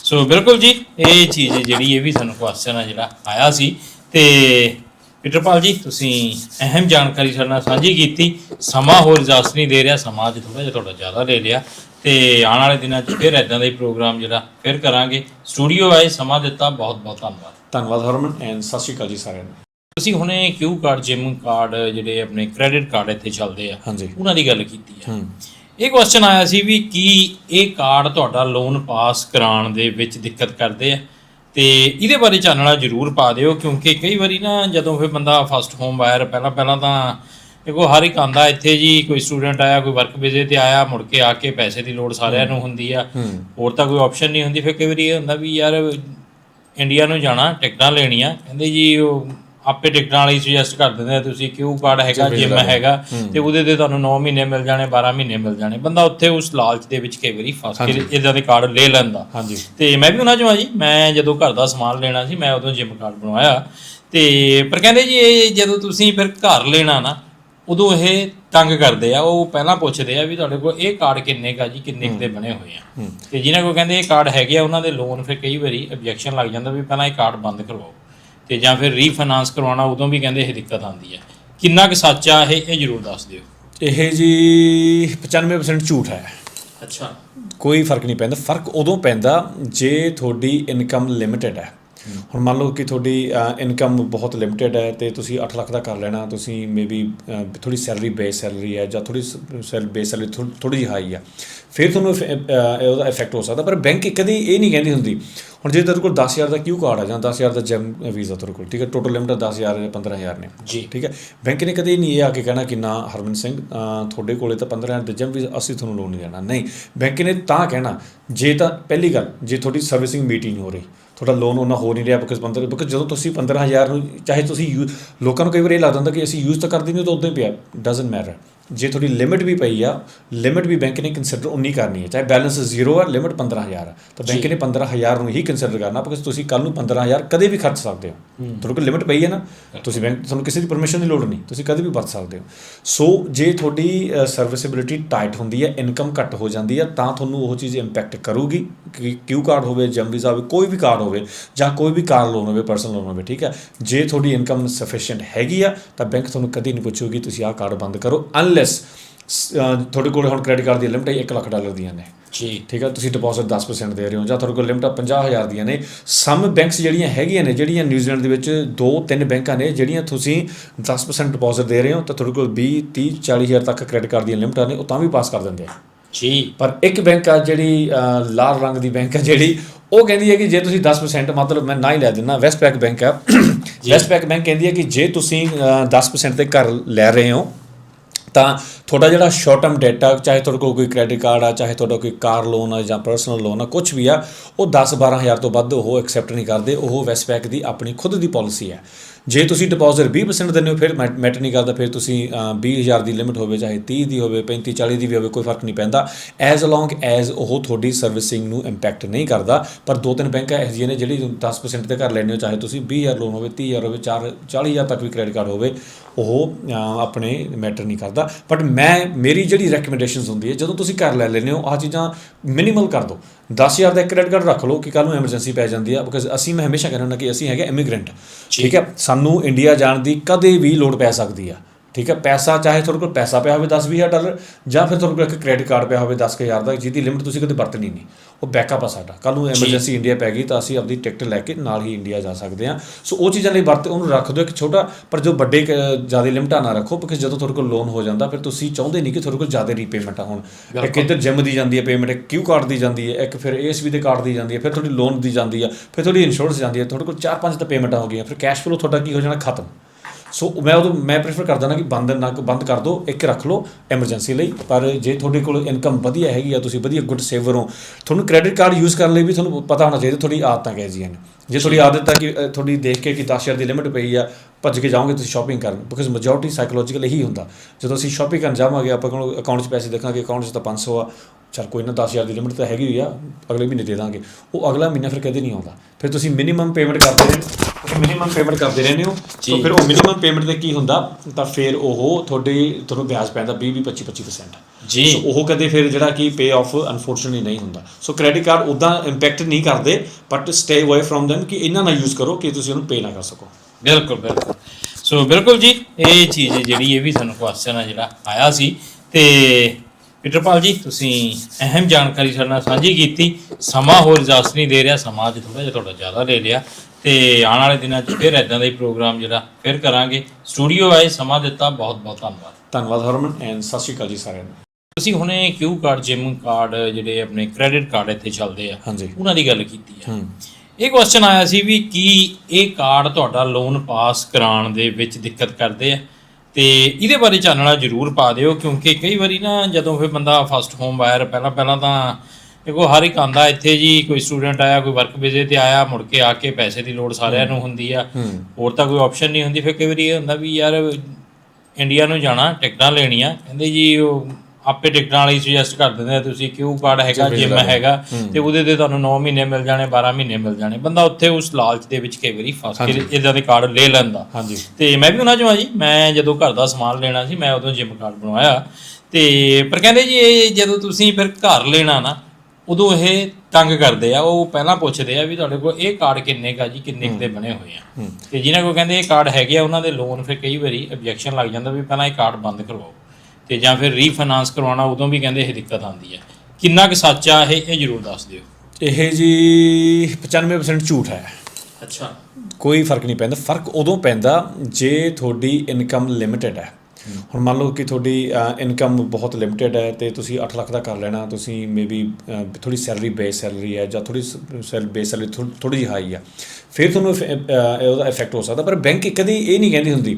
ਸੋ ਬਿਲਕੁਲ ਜੀ ਇਹ ਚੀਜ਼ ਜਿਹੜੀ ਇਹ ਵੀ ਸਾਨੂੰ ਕੁਐਸਚਨ ਆ ਜਿਹੜਾ ਆਇਆ ਸੀ। ਤੇ ਪੀਟਰਪਾਲ ਜੀ ਤੁਸੀਂ ਅਹਿਮ ਜਾਣਕਾਰੀ ਸਾਡੇ ਨਾਲ ਸਾਂਝੀ ਕੀਤੀ। ਸਮਾਂ ਹੋਰ ਇਜਾਜ਼ਤ ਨਹੀਂ ਦੇ ਰਿਹਾ ਸਮਾਂ ਅੱਜ ਥੋੜਾ ਜਿਹਾ ਤੁਹਾਡਾ ਜ਼ਿਆਦਾ ਲੈ ਲਿਆ ਤੇ ਆਉਣ ਵਾਲੇ ਦਿਨਾਂ 'ਚ ਫਿਰ ਇਦਾਂ ਦਾ ਹੀ ਪ੍ਰੋਗਰਾਮ ਜਿਹੜਾ ਫਿਰ ਕਰਾਂਗੇ। ਸਟੂਡੀਓ ਆਏ ਸਮਾਂ ਦਿੱਤਾ ਬਹੁਤ ਬਹੁਤ ਧੰਨਵਾਦ। ਧੰਨਵਾਦ ਹਰਮਨ ਐਂਡ ਸਤਿ ਸ਼੍ਰੀ ਅਕਾਲ ਜੀ ਸਾਰਿਆਂ ਨੂੰ। ਤੁਸੀਂ ਹੁਣੇ ਕਿਊ ਕਾਰਡ ਜਿਮ ਕਾਰਡ ਜਿਹੜੇ ਆਪਣੇ ਕ੍ਰੈਡਿਟ ਕਾਰਡ ਇੱਥੇ ਚੱਲਦੇ ਆ ਹਾਂਜੀ। ਉਹਨਾਂ ਦੀ ਗੱਲ ਕੀਤੀ ਆ। ਇਹ ਕੁਐਸਚਨ ਆਇਆ ਸੀ ਵੀ ਕੀ ਇਹ ਕਾਰਡ ਤੁਹਾਡਾ ਲੋਨ ਪਾਸ ਕਰਾਉਣ ਦੇ ਵਿੱਚ ਦਿੱਕਤ ਕਰਦੇ ਆ? ਤੇ ਇਹਦੇ ਬਾਰੇ ਚਾਨਣਾ ਜ਼ਰੂਰ ਪਾ ਦਿਓ ਕਿਉਂਕਿ ਕਈ ਵਾਰੀ ਨਾ ਜਦੋਂ ਫਿਰ ਬੰਦਾ ਫਸਟ ਹੋਮ ਬਾਇਰ ਪਹਿਲਾਂ ਪਹਿਲਾਂ ਤਾਂ ਦੇਖੋ ਹਰ ਇੱਕ ਆਂਦਾ ਇੱਥੇ ਜੀ ਕੋਈ ਸਟੂਡੈਂਟ ਆਇਆ ਕੋਈ ਵਰਕ ਵੀਜ਼ੇ ਤੇ ਆਇਆ ਮੁੜ ਕੇ ਆ ਕੇ ਪੈਸੇ ਦੀ ਲੋੜ ਸਾਰਿਆਂ ਨੂੰ ਹੁੰਦੀ ਆ। ਹੋਰ ਤਾਂ ਕੋਈ ਆਪਸ਼ਨ ਨਹੀਂ ਹੁੰਦੀ। ਫਿਰ ਕਈ ਵਾਰੀ ਇਹ ਹੁੰਦਾ ਵੀ ਯਾਰ ਇੰਡੀਆ ਨੂੰ ਜਾਣਾ ਟਿਕਟਾਂ ਲੈਣੀਆਂ। ਕਹਿੰਦੇ ਜੀ ਉਹ ਆਪੇ ਟਿਕਟਾਂ ਵਾਲੀ ਸੁਜੈਸਟ ਕਰ ਦਿੰਦੇ ਆ ਤੁਸੀਂ ਕਿਊ ਕਾਰਡ ਹੈਗਾ ਜਿਮ ਹੈਗਾ ਤੇ ਉਹਦੇ ਤੇ ਤੁਹਾਨੂੰ 9 ਮਹੀਨੇ ਮਿਲ ਜਾਣੇ 12 ਮਹੀਨੇ ਮਿਲ ਜਾਣੇ। ਬੰਦਾ ਉੱਥੇ ਉਸ ਲਾਲਚ ਦੇ ਵਿੱਚ ਕਈ ਵਾਰੀ ਫਸ ਕੇ ਇਦਾਂ ਦੇ ਕਾਰਡ ਲੈ ਲੈਂਦਾ। ਹਾਂਜੀ। ਤੇ ਮੈਂ ਵੀ ਉਹਨਾਂ ਚੋਂ ਆ ਜੀ। ਮੈਂ ਜਦੋਂ ਘਰ ਦਾ ਸਮਾਨ ਲੈਣਾ ਸੀ ਮੈਂ ਉਦੋਂ ਜਿਮ ਕਾਰਡ ਬਣਵਾਇਆ। ਤੇ ਪਰ ਕਹਿੰਦੇ ਜੀ ਇਹ ਜਦੋਂ ਤੁਸੀਂ ਫਿਰ ਘਰ ਲੈਣਾ ਨਾ ਉਦੋਂ ਇਹ ਤੰਗ ਕਰਦੇ ਆ ਉਹ ਪਹਿਲਾਂ ਪੁੱਛਦੇ ਆ ਵੀ ਤੁਹਾਡੇ ਕੋਲ ਇਹ ਕਾਰਡ ਕਿੰਨੇ ਕਾ ਜੀ ਕਿੰਨੇ ਕੁ ਦੇ ਬਣੇ ਹੋਏ ਆ? ਤੇ ਜਿਨ੍ਹਾਂ ਕੋਲ ਕਹਿੰਦੇ ਇਹ ਕਾਰਡ ਹੈਗੇ ਆ ਉਹਨਾਂ ਦੇ ਲੋਨ ਫਿਰ ਕਈ ਵਾਰੀ ਆਬਜੈਕਸ਼ਨ ਲੱਗ ਜਾਂਦਾ ਵੀ ਪਹਿਲਾਂ ਇਹ ਕਾਰਡ ਬੰਦ ਕਰਵਾਓ। ਤੇ ਜਾਂ ਫਿਰ ਰੀਫਾਈਨਾਂਸ ਕਰਵਾਉਣਾ ਉਦੋਂ ਵੀ ਕਹਿੰਦੇ ਇਹ ਦਿੱਕਤ ਆਉਂਦੀ ਹੈ ਕਿੰਨਾ ਕੁ ਸੱਚ ਆ ਇਹ ਇਹ ਜ਼ਰੂਰ ਦੱਸ ਦਿਓ। ਇਹ ਜੀ 95% ਝੂਠ ਹੈ। ਅੱਛਾ। ਕੋਈ ਫ਼ਰਕ ਨਹੀਂ ਪੈਂਦਾ। ਫ਼ਰਕ ਉਦੋਂ ਪੈਂਦਾ ਜੇ ਤੁਹਾਡੀ ਇਨਕਮ ਲਿਮਿਟਿਡ ਹੈ। ਹੁਣ ਮੰਨ ਲਓ ਕਿ ਤੁਹਾਡੀ ਇਨਕਮ ਬਹੁਤ ਲਿਮਿਟਿਡ ਹੈ ਤੇ ਤੁਸੀਂ 8 ਲੱਖ ਦਾ ਕਰ ਲੈਣਾ ਤੁਸੀਂ ਮੇਬੀ ਥੋੜੀ ਸੈਲਰੀ ਬੇਸ ਸੈਲਰੀ ਹੈ ਜਾਂ ਥੋੜੀ ਸੈਲ ਬੇਸ ਸੈਲਰੀ ਥੋੜੀ ਜਿਹੀ ਹਾਈ ਆ ਫਿਰ ਤੁਹਾਨੂੰ ਉਹਦਾ ਇਫੈਕਟ ਹੋ ਸਕਦਾ ਪਰ ਬੈਂਕ ਕਦੀ ਇਹ ਨਹੀਂ ਕਹਿੰਦੀ ਹੁੰਦੀ ਹੁਣ ਜੇ ਤੁਹਾਡੇ ਕੋਲ 10000 ਦਾ ਕਿਊ ਕਾਰਡ ਆ ਜਾਂ 10000 ਦਾ ਜੈਮ ਵੀਜ਼ਾ ਤੁਹਾਡੇ ਕੋਲ ਠੀਕ ਹੈ ਟੋਟਲ ਲਿਮਟ 10000 ਜਾਂ 15000 ਨੇ ਜੀ। ਠੀਕ ਹੈ। ਬੈਂਕ ਨੇ ਕਦੇ ਨਹੀਂ ਇਹ ਆ ਕੇ ਕਹਿਣਾ ਕਿ ਨਾ ਹਰਮਨ ਸਿੰਘ ਤੁਹਾਡੇ ਕੋਲੇ ਤਾਂ 15000 ਦੇ ਜਮ ਵੀ ਅਸੀਂ ਤੁਹਾਨੂੰ ਲੋਨ ਨਹੀਂ ਦੇਣਾ। ਨਹੀਂ ਬੈਂਕ ਨੇ ਤਾਂ ਕਹਿਣਾ ਜੇ ਤਾਂ ਪਹਿਲੀ ਗੱਲ ਜੇ ਤੁਹਾਡੀ ਸਰਵਿਸਿੰਗ ਮੀਟ ਹੀ ਨਹੀਂ ਹੋ ਰਹੀ ਤੁਹਾਡਾ ਲੋਨ ਉਹਨਾਂ ਹੋ ਨਹੀਂ ਰਿਹਾ ਬਿਕਾਜ਼ 15 ਬਿਕਾਜ਼ ਜਦੋਂ ਤੁਸੀਂ 15000 ਨੂੰ, ਚਾਹੇ ਤੁਸੀਂ ਯੂ- ਲੋਕਾਂ ਨੂੰ ਕਈ ਵਾਰ ਇਹ ਲੱਗਦਾ ਹੁੰਦਾ ਕਿ ਅਸੀਂ ਯੂਜ਼ ਤਾਂ ਕਰਦੇ ਨਹੀਂ ਤਾਂ ਉਦਾਂ ਹੀ ਪਿਆ ਡਸਨਟ ਮੈਟਰ ਜੇ ਤੁਹਾਡੀ ਲਿਮਿਟ ਵੀ ਪਈ ਆ ਲਿਮਿਟ ਵੀ ਬੈਂਕ ਨੇ ਕੰਸੀਡਰ ਉਨੀ ਕਰਨੀ ਹੈ ਚਾਹੇ ਬੈਲੈਂਸ ਜ਼ੀਰੋ ਆ ਲਿਮਿਟ 15000 ਆ। ਤਾਂ ਬੈਂਕ ਨੇ 15000 ਨੂੰ ਹੀ ਕੰਸੀਡਰ ਕਰਨਾ ਬਿਕਾਜ਼ ਤੁਸੀਂ ਕੱਲ ਨੂੰ 15000 ਕਦੇ ਵੀ ਖਰਚ ਸਕਦੇ ਹੋ। ਤੁਹਾਡੇ ਕੋਲ ਲਿਮਿਟ ਪਈ ਹੈ ਨਾ ਤੁਸੀਂ ਬੈਂਕ ਤੁਹਾਨੂੰ ਕਿਸੇ ਦੀ ਪਰਮਿਸ਼ਨ ਦੀ ਲੋੜ ਨਹੀਂ ਤੁਸੀਂ ਕਦੇ ਵੀ ਵਰਤ ਸਕਦੇ ਹੋ। ਸੋ ਜੇ ਤੁਹਾਡੀ ਸਰਵਿਸਿਬਿਲਿਟੀ ਟਾਈਟ ਹੁੰਦੀ ਹੈ ਇਨਕਮ ਘੱਟ ਹੋ ਜਾਂਦੀ ਹੈ ਤਾਂ ਤੁਹਾਨੂੰ ਉਹ ਚੀਜ਼ ਇੰਪੈਕਟ ਕਰੂਗੀ ਕਿ ਕਿਊ ਕਾਰਡ ਹੋਵੇ ਜਮ ਵੀਜ਼ਾ ਹੋਵੇ ਕੋਈ ਵੀ ਕਾਰਡ ਹੋਵੇ ਜਾਂ ਕੋਈ ਵੀ ਕਾਰ ਲੋਨ ਹੋਵੇ ਪਰਸਨਲ ਲੋਨ ਹੋਵੇ ਠੀਕ ਹੈ। ਜੇ ਤੁਹਾਡੀ ਇਨਕਮ ਸਫੀਸ਼ੀਐਂਟ ਹੈਗੀ ਆ ਤਾਂ ਬੈਂਕ ਤੁਹਾਨੂੰ ਕਦੀ ਨਹੀਂ ਪੁੱਛੂਗੀ ਤੁਸੀਂ ਆਹ ਕਾਰਡ ਬੰਦ ਕਰੋ ਅਨਲੈਸ ਤੁਹਾਡੇ ਕੋਲ ਹੁਣ ਕ੍ਰੈਡਿਟ ਕਾਰਡ ਦੀ ਲਿਮਟ 1 ਲੱਖ ਡਾਲਰ ਦੀਆਂ ਨੇ। ਜੀ। ਠੀਕ ਹੈ ਤੁਸੀਂ ਡਿਪੋਜ਼ਿਟ 10% ਦੇ ਰਹੇ ਹੋ ਜਾਂ ਤੁਹਾਡੇ ਕੋਲ ਲਿਮਟ 50000 ਦੀਆਂ ਨੇ। ਸਮ ਬੈਂਕਸ ਜਿਹੜੀਆਂ ਹੈਗੀਆਂ ਨੇ ਜਿਹੜੀਆਂ ਨਿਊਜ਼ੀਲੈਂਡ ਦੇ ਵਿੱਚ ਦੋ ਤਿੰਨ ਬੈਂਕਾਂ ਨੇ ਜਿਹੜੀਆਂ ਤੁਸੀਂ 10% ਡਿਪੋਜ਼ਿਟ ਦੇ ਰਹੇ ਹੋ ਤਾਂ ਤੁਹਾਡੇ ਕੋਲ 20 30 40000 ਤੱਕ ਕ੍ਰੈਡਿਟ ਕਾਰਡ ਦੀਆਂ ਲਿਮਟਾਂ ਨੇ ਉਹ ਤਾਂ ਵੀ ਪਾਸ ਕਰ ਦਿੰਦੇ ਆ। ਜੀ। ਪਰ ਇੱਕ ਬੈਂਕ ਆ ਜਿਹੜੀ ਲਾਲ ਰੰਗ ਦੀ ਬੈਂਕ ਆ ਜਿਹੜੀ ਉਹ ਕਹਿੰਦੀ ਹੈ ਕਿ ਜੇ ਤੁਸੀਂ 10% ਮਤਲਬ ਮੈਂ ਨਾ ਹੀ ਲੈ ਦਿੰਦਾ ਵੈਸਟ ਪੈਕ ਬੈਂਕ ਆ। ਵੈਸਟ ਪੈਕ ਬੈਂਕ ਕਹਿੰਦੀ ਹੈ ਕਿ ਜੇ ਤੁਸੀਂ ਅਹ, 10% ਤੇ ਘਰ ਲੈ ਰਹੇ ਹੋ ਤਾਂ ਤੁਹਾਡਾ ਜਿਹੜਾ ਸ਼ਾਰਟ ਟਰਮ ਡੈਟ ਆ ਚਾਹੇ ਤੁਹਾਡੇ ਕੋਲ ਕੋਈ ਕ੍ਰੈਡਿਟ ਕਾਰਡ ਆ ਚਾਹੇ ਤੁਹਾਡਾ ਕੋਈ ਕਾਰ ਲੋਨ ਆ ਜਾਂ ਪਰਸਨਲ ਲੋਨ ਆ ਕੁਝ ਵੀ ਆ ਉਹ 10 12000 ਤੋਂ ਵੱਧ ਉਹ ਐਕਸੈਪਟ ਨਹੀਂ ਕਰਦੇ ਉਹ ਵੈਸਟ ਪੈਕ ਦੀ ਆਪਣੀ ਖੁਦ ਦੀ ਪਾਲਿਸੀ ਹੈ। ਜੇ ਤੁਸੀਂ ਡਿਪੋਜ਼ਿਟ 20% ਦਿੰਦੇ ਹੋ ਫਿਰ ਮੈਟਰ ਨਹੀਂ ਕਰਦਾ ਫਿਰ ਤੁਸੀਂ ਅਹ, 20000 ਦੀ ਲਿਮਿਟ ਹੋਵੇ ਚਾਹੇ 30 ਦੀ ਹੋਵੇ 35 40 ਦੀ ਵੀ ਹੋਵੇ ਕੋਈ ਫ਼ਰਕ ਨਹੀਂ ਪੈਂਦਾ। ਐਜ਼ ਅਲੋਂਗ ਐਜ਼ ਉਹ ਤੁਹਾਡੀ ਸਰਵਿਸਿੰਗ ਨੂੰ ਇੰਪੈਕਟ ਨਹੀਂ ਕਰਦਾ ਪਰ ਦੋ ਤਿੰਨ ਬੈਂਕਾਂ ਇਹੋ ਜਿਹੀਆਂ ਨੇ ਜਿਹੜੀ 10% ਤੇ ਕਰ ਲੈਣੇ ਹੋ ਚਾਹੇ ਤੁਸੀਂ 20000 ਲੋਨ ਹੋਵੇ 30000 ਹੋਵੇ 4 40000 ਤੱਕ ਵੀ ਕ੍ਰੈਡਿਟ ਕਾਰਡ ਹੋਵੇ ਉਹ ਆਪਣੇ ਮੈਟਰ ਨਹੀਂ ਕਰਦਾ। ਬਟ ਮੈਂ ਮੇਰੀ ਜਿਹੜੀ ਰეკਮੈਂਡੇਸ਼ਨਸ ਹੁੰਦੀ ਹੈ ਜਦੋਂ ਤੁਸੀਂ ਘਰ ਲੈ ਲੈਂਦੇ ਹੋ ਆਹ ਚੀਜ਼ਾਂ ਮਿਨੀਮਲ ਕਰ ਦਿਓ 10000 ਦਾ ਕ੍ਰੈਡਿਟ ਕਾਰਡ ਰੱਖ ਲਓ ਕਿ ਕੱਲ ਨੂੰ ਐਮਰਜੈਂਸੀ ਪੈ ਜਾਂਦੀ ਆ ਬਿਕਾਜ਼ ਅਸੀਂ ਮੈਂ ਹਮੇਸ਼ਾ ਕਹਿੰਦਾ ਹੁੰਦਾ ਕਿ ਅਸੀਂ ਹੈਗੇ ਇਮੀਗ੍ਰੈਂਟ ਠੀਕ ਹੈ? ਸਾਨੂੰ ਇੰਡੀਆ ਜਾਣ ਦੀ ਕਦੇ ਵੀ ਲੋੜ ਪੈ ਸਕਦੀ ਆ। ਠੀਕ ਹੈ ਪੈਸਾ ਚਾਹੇ ਤੁਹਾਡੇ ਕੋਲ ਪੈਸਾ ਪਿਆ ਹੋਵੇ 10-20000 ਡਾਲਰ ਜਾਂ ਫਿਰ ਤੁਹਾਡੇ ਕੋਲ ਇੱਕ ਕ੍ਰੈਡਿਟ ਕਾਰਡ ਪਿਆ ਹੋਵੇ 10000 ਦਾ ਜਿਹਦੀ ਲਿਮਿਟ ਤੁਸੀਂ ਕਦੇ ਵਰਤਣੀ ਨਹੀਂ। ਉਹ ਬੈਕਅਪ ਆ ਸਾਡਾ। ਕੱਲ ਨੂੰ ਐਮਰਜੈਂਸੀ ਇੰਡੀਆ ਪੈ ਗਈ ਤਾਂ ਅਸੀਂ ਆਪਣੀ ਟਿਕਟ ਲੈ ਕੇ ਨਾਲ ਹੀ ਇੰਡੀਆ ਜਾ ਸਕਦੇ ਹਾਂ। ਸੋ ਉਹ ਚੀਜ਼ਾਂ ਲਈ ਵਰਤ ਉਹਨੂੰ ਰੱਖ ਦਿਓ ਇੱਕ ਛੋਟਾ ਪਰ ਜੋ ਵੱਡੇ ਜ਼ਿਆਦਾ ਲਿਮਟਾਂ ਨਾ ਰੱਖੋ ਬਿਕਾਜ਼ ਜਦੋਂ ਤੁਹਾਡੇ ਕੋਲ ਲੋਨ ਹੋ ਜਾਂਦਾ ਫਿਰ ਤੁਸੀਂ ਚਾਹੁੰਦੇ ਨਹੀਂ ਕਿ ਤੁਹਾਡੇ ਕੋਲ ਜ਼ਿਆਦਾ ਰੀਪੇਮੈਂਟ ਹੁਣ। ਇੱਕ ਇੱਧਰ ਜਿਮ ਦੀ ਜਾਂਦੀ ਹੈ ਪੇਮੈਂਟ ਇੱਕ ਕਿਊ ਕਾਰਡ ਦੀ ਜਾਂਦੀ ਹੈ ਇੱਕ ਫਿਰ ਏਐਸਬੀ ਦੇ ਕਾਰਡ ਦੀ ਜਾਂਦੀ ਹੈ ਫਿਰ ਤੁਹਾਡੀ ਲੋਨ ਦੀ ਜਾਂਦੀ ਹੈ ਫਿਰ ਤੁਹਾਡੀ ਇੰਸ਼ੋਰੈਂਸ ਜਾਂਦੀ ਹੈ ਤੁਹਾਡੇ ਕੋਲ ਚਾਰ ਪੰਜ ਤਾਂ ਪੇਮੈਂਟਾਂ ਹੋ ਗਈਆਂ ਫਿਰ ਕੈਸ਼ ਫਲੋ ਤੁਹਾਡਾ ਕੀ ਹੋ ਜਾਣਾ? ਖਤਮ। ਸੋ ਮੈਂ ਉਹ ਮੈਂ ਪ੍ਰੈਫਰ ਕਰਦਾ ਨਾ ਕਿ ਬੰਦ ਨਾ, ਬੰਦ ਕਰ ਦਿਓ ਇੱਕ ਰੱਖ ਲਓ ਐਮਰਜੈਂਸੀ ਲਈ। ਪਰ ਜੇ ਤੁਹਾਡੇ ਕੋਲ ਇਨਕਮ ਵਧੀਆ ਹੈਗੀ ਆ, ਤੁਸੀਂ ਵਧੀਆ ਗੁੱਡ ਸੇਵਰ ਹੋ, ਤੁਹਾਨੂੰ ਕ੍ਰੈਡਿਟ ਕਾਰਡ ਯੂਜ਼ ਕਰਨ ਲਈ ਵੀ ਤੁਹਾਨੂੰ ਪਤਾ ਹੋਣਾ ਚਾਹੀਦਾ, ਤੁਹਾਡੀ ਆਦਤਾਂ ਕਿਹੋ ਜਿਹੀਆਂ ਨੇ। ਜੇ ਤੁਹਾਡੀ ਆਦਤ ਹੈ ਕਿ ਅ, ਤੁਹਾਡੀ ਦੇਖ ਕੇ ਕਿ 10000 ਦੀ ਲਿਮਿਟ ਪਈ ਆ ਭੱਜ ਕੇ ਜਾਓਗੇ ਤੁਸੀਂ ਸ਼ਾਪਿੰਗ ਕਰਨ ਬਿਕਾਜ਼ ਮੈਜੋਰਟੀ ਸਾਈਕੋਲੋਜੀਕਲ ਇਹੀ ਹੁੰਦਾ। ਜਦੋਂ ਅਸੀਂ ਸ਼ਾਪਿੰਗ ਕਰਨ ਜਾਵਾਂਗੇ ਆਪਾਂ ਕੋਲ ਅਕਾਊਂਟ 'ਚ ਪੈਸੇ ਦੇਖਾਂਗੇ ਅਕਾਊਂਟ 'ਚ ਤਾਂ 500 ਆ ਚਲ ਕੋਈ ਨਾ 10000 ਦੀ ਲਿਮਿਟ ਤਾਂ ਹੈਗੀ ਹੋਈ ਆ ਅਗਲੇ ਮਹੀਨੇ ਦੇ ਦਾਂਗੇ। ਉਹ ਅਗਲਾ ਮਹੀਨਾ ਫਿਰ ਕਦੇ ਨਹੀਂ ਆਉਂਦਾ। ਫਿਰ ਤੁਸੀਂ ਮਿਨੀਮਮ ਪੇਮੈਂਟ ਕਰਦੇ ਰਹਿੰਦੇ ਤੁਸੀਂ ਮਿਨੀਮਮ ਪੇਮੈਂਟ ਕਰਦੇ ਰਹਿੰਦੇ ਹੋ। ਸੋ ਫਿਰ ਉਹ ਮਿਨੀਮਮ ਪੇਮੈਂਟ ਤੇ ਕੀ ਹੁੰਦਾ? ਤਾਂ ਫਿਰ ਉਹ ਤੁਹਾਡੇ ਤੁਹਾਨੂੰ ਵਿਆਜ ਪੈਂਦਾ 20 20 25 25% ਜੀ। ਸੋ ਉਹ ਕਦੇ ਫਿਰ ਜਿਹੜਾ ਕਿ ਪੇ ਆਫ ਅਨਫੋਰਚੂਨਟਲੀ ਨਹੀਂ ਹੁੰਦਾ। ਸੋ ਕ੍ਰੈਡਿਟ ਕਾਰਡ ਉਦਾਂ ਇੰਪੈਕਟ ਨਹੀਂ ਕਰਦੇ but stay away from them ਕਿ ਇਹਨਾਂ ਨਾ ਯੂਜ਼ ਕਰੋ ਕਿ ਤੁਸੀਂ ਉਹਨੂੰ ਪੇ ਨਾ ਕਰ ਸਕੋ। ਬਿਲਕੁਲ ਬਿਲਕੁਲ। ਸੋ ਬਿਲਕੁਲ ਜੀ ਇਹ ਚੀਜ਼ ਜਿਹੜੀ ਇਹ ਵੀ ਸਾਨੂੰ ਕੁਐਸਚਨ ਆ ਜਿਹੜਾ ਆਇਆ ਸੀ ਤੇ ਪੀਟਰਪਾਲ ਜੀ ਤੁਸੀਂ ਅਹਿਮ ਜਾਣਕਾਰੀ ਸਾਡੇ ਨਾਲ ਸਾਂਝੀ ਕੀਤੀ। ਸਮਾਂ ਹੋਰ ਇਜਾਜ਼ਤ ਨਹੀਂ ਦੇ ਰਿਹਾ ਸਮਾਂ ਅੱਜ ਥੋੜਾ ਜਿਹਾ ਤੁਹਾਡਾ ਜ਼ਿਆਦਾ ਲੈ ਲਿਆ ਤੇ ਆਉਣ ਵਾਲੇ ਦਿਨਾਂ 'ਚ ਫਿਰ ਇਦਾਂ ਦਾ ਹੀ ਪ੍ਰੋਗਰਾਮ ਜਿਹੜਾ ਫਿਰ ਕਰਾਂਗੇ। ਸਟੂਡੀਓ ਆਏ ਸਮਾਂ ਦਿੱਤਾ ਬਹੁਤ ਬਹੁਤ ਧੰਨਵਾਦ। ਧੰਨਵਾਦ ਹਰਮਨ ਐਂਡ ਸਤਿ ਸ਼੍ਰੀ ਅਕਾਲ ਜੀ ਸਾਰਿਆਂ ਨੂੰ। ਤੁਸੀਂ ਹੁਣੇ ਕਿਊ ਕਾਰਡ ਜਿਮ ਕਾਰਡ ਜਿਹੜੇ ਆਪਣੇ ਕ੍ਰੈਡਿਟ ਕਾਰਡ ਇੱਥੇ ਚੱਲਦੇ ਆ ਹਾਂਜੀ। ਉਹਨਾਂ ਦੀ ਗੱਲ ਕੀਤੀ ਆ। ਹੂੰ। ਇਹ ਕੁਐਸਚਨ ਆਇਆ ਸੀ ਵੀ ਕੀ ਇਹ ਕਾਰਡ ਤੁਹਾਡਾ ਲੋਨ ਪਾਸ ਕਰਾਉਣ ਦੇ ਵਿੱਚ ਦਿੱਕਤ ਕਰਦੇ ਆ? ਤੇ ਇਹਦੇ ਬਾਰੇ ਚਾਨਣਾ ਜ਼ਰੂਰ ਪਾ ਦਿਓ ਕਿਉਂਕਿ ਕਈ ਵਾਰੀ ਨਾ ਜਦੋਂ ਫਿਰ ਬੰਦਾ ਫਸਟ ਹੋਮ ਬਾਇਰ ਪਹਿਲਾਂ ਪਹਿਲਾਂ ਤਾਂ ਦੇਖੋ ਹਰ ਇੱਕ ਆਂਦਾ ਇੱਥੇ ਜੀ ਕੋਈ ਸਟੂਡੈਂਟ ਆਇਆ ਕੋਈ ਵਰਕ ਵੀਜ਼ੇ ਤੇ ਆਇਆ ਮੁੜ ਕੇ ਆ ਕੇ ਪੈਸੇ ਦੀ ਲੋੜ ਸਾਰਿਆਂ ਨੂੰ ਹੁੰਦੀ ਆ। ਹੋਰ ਤਾਂ ਕੋਈ ਆਪਸ਼ਨ ਨਹੀਂ ਹੁੰਦੀ। ਫਿਰ ਕਈ ਵਾਰੀ ਇਹ ਹੁੰਦਾ ਵੀ ਯਾਰ ਇੰਡੀਆ ਨੂੰ ਜਾਣਾ ਟਿਕਟਾਂ ਲੈਣੀਆਂ ਕਹਿੰਦੇ ਜੀ ਉਹ ਆਪੇ ਟਿਕਟਾਂ ਵਾਲੀ ਸੁਜੈਸਟ ਕਰ ਦਿੰਦੇ ਆ ਤੁਸੀਂ ਕਿਊ ਕਾਰਡ ਹੈਗਾ ਜਿਮ ਹੈਗਾ ਤੇ ਉਹਦੇ ਤੇ ਤੁਹਾਨੂੰ 9 ਮਹੀਨੇ ਮਿਲ ਜਾਣੇ 12 ਮਹੀਨੇ ਮਿਲ ਜਾਣੇ। ਬੰਦਾ ਉੱਥੇ ਉਸ ਲਾਲਚ ਦੇ ਵਿੱਚ ਕਈ ਵਾਰੀ ਫਸ ਕੇ ਇਦਾਂ ਦੇ ਕਾਰਡ ਲੈ ਲੈਂਦਾ। ਹਾਂਜੀ। ਤੇ ਮੈਂ ਵੀ ਉਹਨਾਂ ਚੋਂ ਆ ਜੀ ਮੈਂ ਜਦੋਂ ਘਰ ਦਾ ਸਮਾਨ ਲੈਣਾ ਸੀ ਮੈਂ ਉਦੋਂ ਜਿਮ ਕਾਰਡ ਬਣਵਾਇਆ। ਤੇ ਪਰ ਕਹਿੰਦੇ ਜੀ ਇਹ ਜਦੋਂ ਤੁਸੀਂ ਫਿਰ ਘਰ ਲੈਣਾ ਨਾ ਉਦੋਂ ਇਹ ਤੰਗ ਕਰਦੇ ਆ ਉਹ ਪਹਿਲਾਂ ਪੁੱਛਦੇ ਆ ਵੀ ਤੁਹਾਡੇ ਕੋਲ ਇਹ ਕਾਰਡ ਕਿੰਨੇ ਕਾ ਜੀ ਕਿੰਨੇ ਕੁ ਦੇ ਬਣੇ ਹੋਏ ਆ। ਤੇ ਜਿਨ੍ਹਾਂ ਕੋਲ ਕਹਿੰਦੇ ਇਹ ਕਾਰਡ ਹੈਗੇ ਆ ਉਹਨਾਂ ਦੇ ਲੋਨ ਫਿਰ ਕਈ ਵਾਰੀ ਆਬਜੈਕਸ਼ਨ ਲੱਗ ਜਾਂਦਾ ਵੀ ਪਹਿਲਾਂ ਇਹ ਕਾਰਡ ਬੰਦ ਕਰਵਾਓ। ਤੇ ਜਾਂ ਫਿਰ ਰੀਫਾਈਨਾਂਸ ਕਰਵਾਉਣਾ ਉਦੋਂ ਵੀ ਕਹਿੰਦੇ ਇਹ ਦਿੱਕਤ ਆਉਂਦੀ ਹੈ। ਕਿੰਨਾ ਕੁ ਸੱਚ ਆ ਇਹ ਇਹ ਜ਼ਰੂਰ ਦੱਸ ਦਿਓ। ਇਹ ਜੀ 95% ਝੂਠ ਹੈ। ਅੱਛਾ। ਕੋਈ ਫ਼ਰਕ ਨਹੀਂ ਪੈਂਦਾ। ਫ਼ਰਕ ਉਦੋਂ ਪੈਂਦਾ ਜੇ ਤੁਹਾਡੀ ਇਨਕਮ ਲਿਮਿਟਿਡ ਹੈ। ਹੁਣ ਮੰਨ ਲਓ ਕਿ ਤੁਹਾਡੀ ਇਨਕਮ ਬਹੁਤ ਲਿਮਿਟਿਡ ਹੈ ਤੇ ਤੁਸੀਂ 8 ਲੱਖ ਦਾ ਕਰ ਲੈਣਾ ਤੁਸੀਂ ਮੇਬੀ ਥੋੜੀ ਸੈਲਰੀ ਬੇਸ ਸੈਲਰੀ ਹੈ ਜਾਂ ਥੋੜੀ ਸੈਲ ਬੇਸ ਸੈਲਰੀ ਥੋੜੀ ਜਿਹੀ ਹਾਈ ਆ ਫਿਰ ਤੁਹਾਨੂੰ ਉਹਦਾ ਇਫੈਕਟ ਹੋ ਸਕਦਾ ਪਰ ਬੈਂਕ ਕਦੀ ਇਹ ਨਹੀਂ ਕਹਿੰਦੀ ਹੁੰਦੀ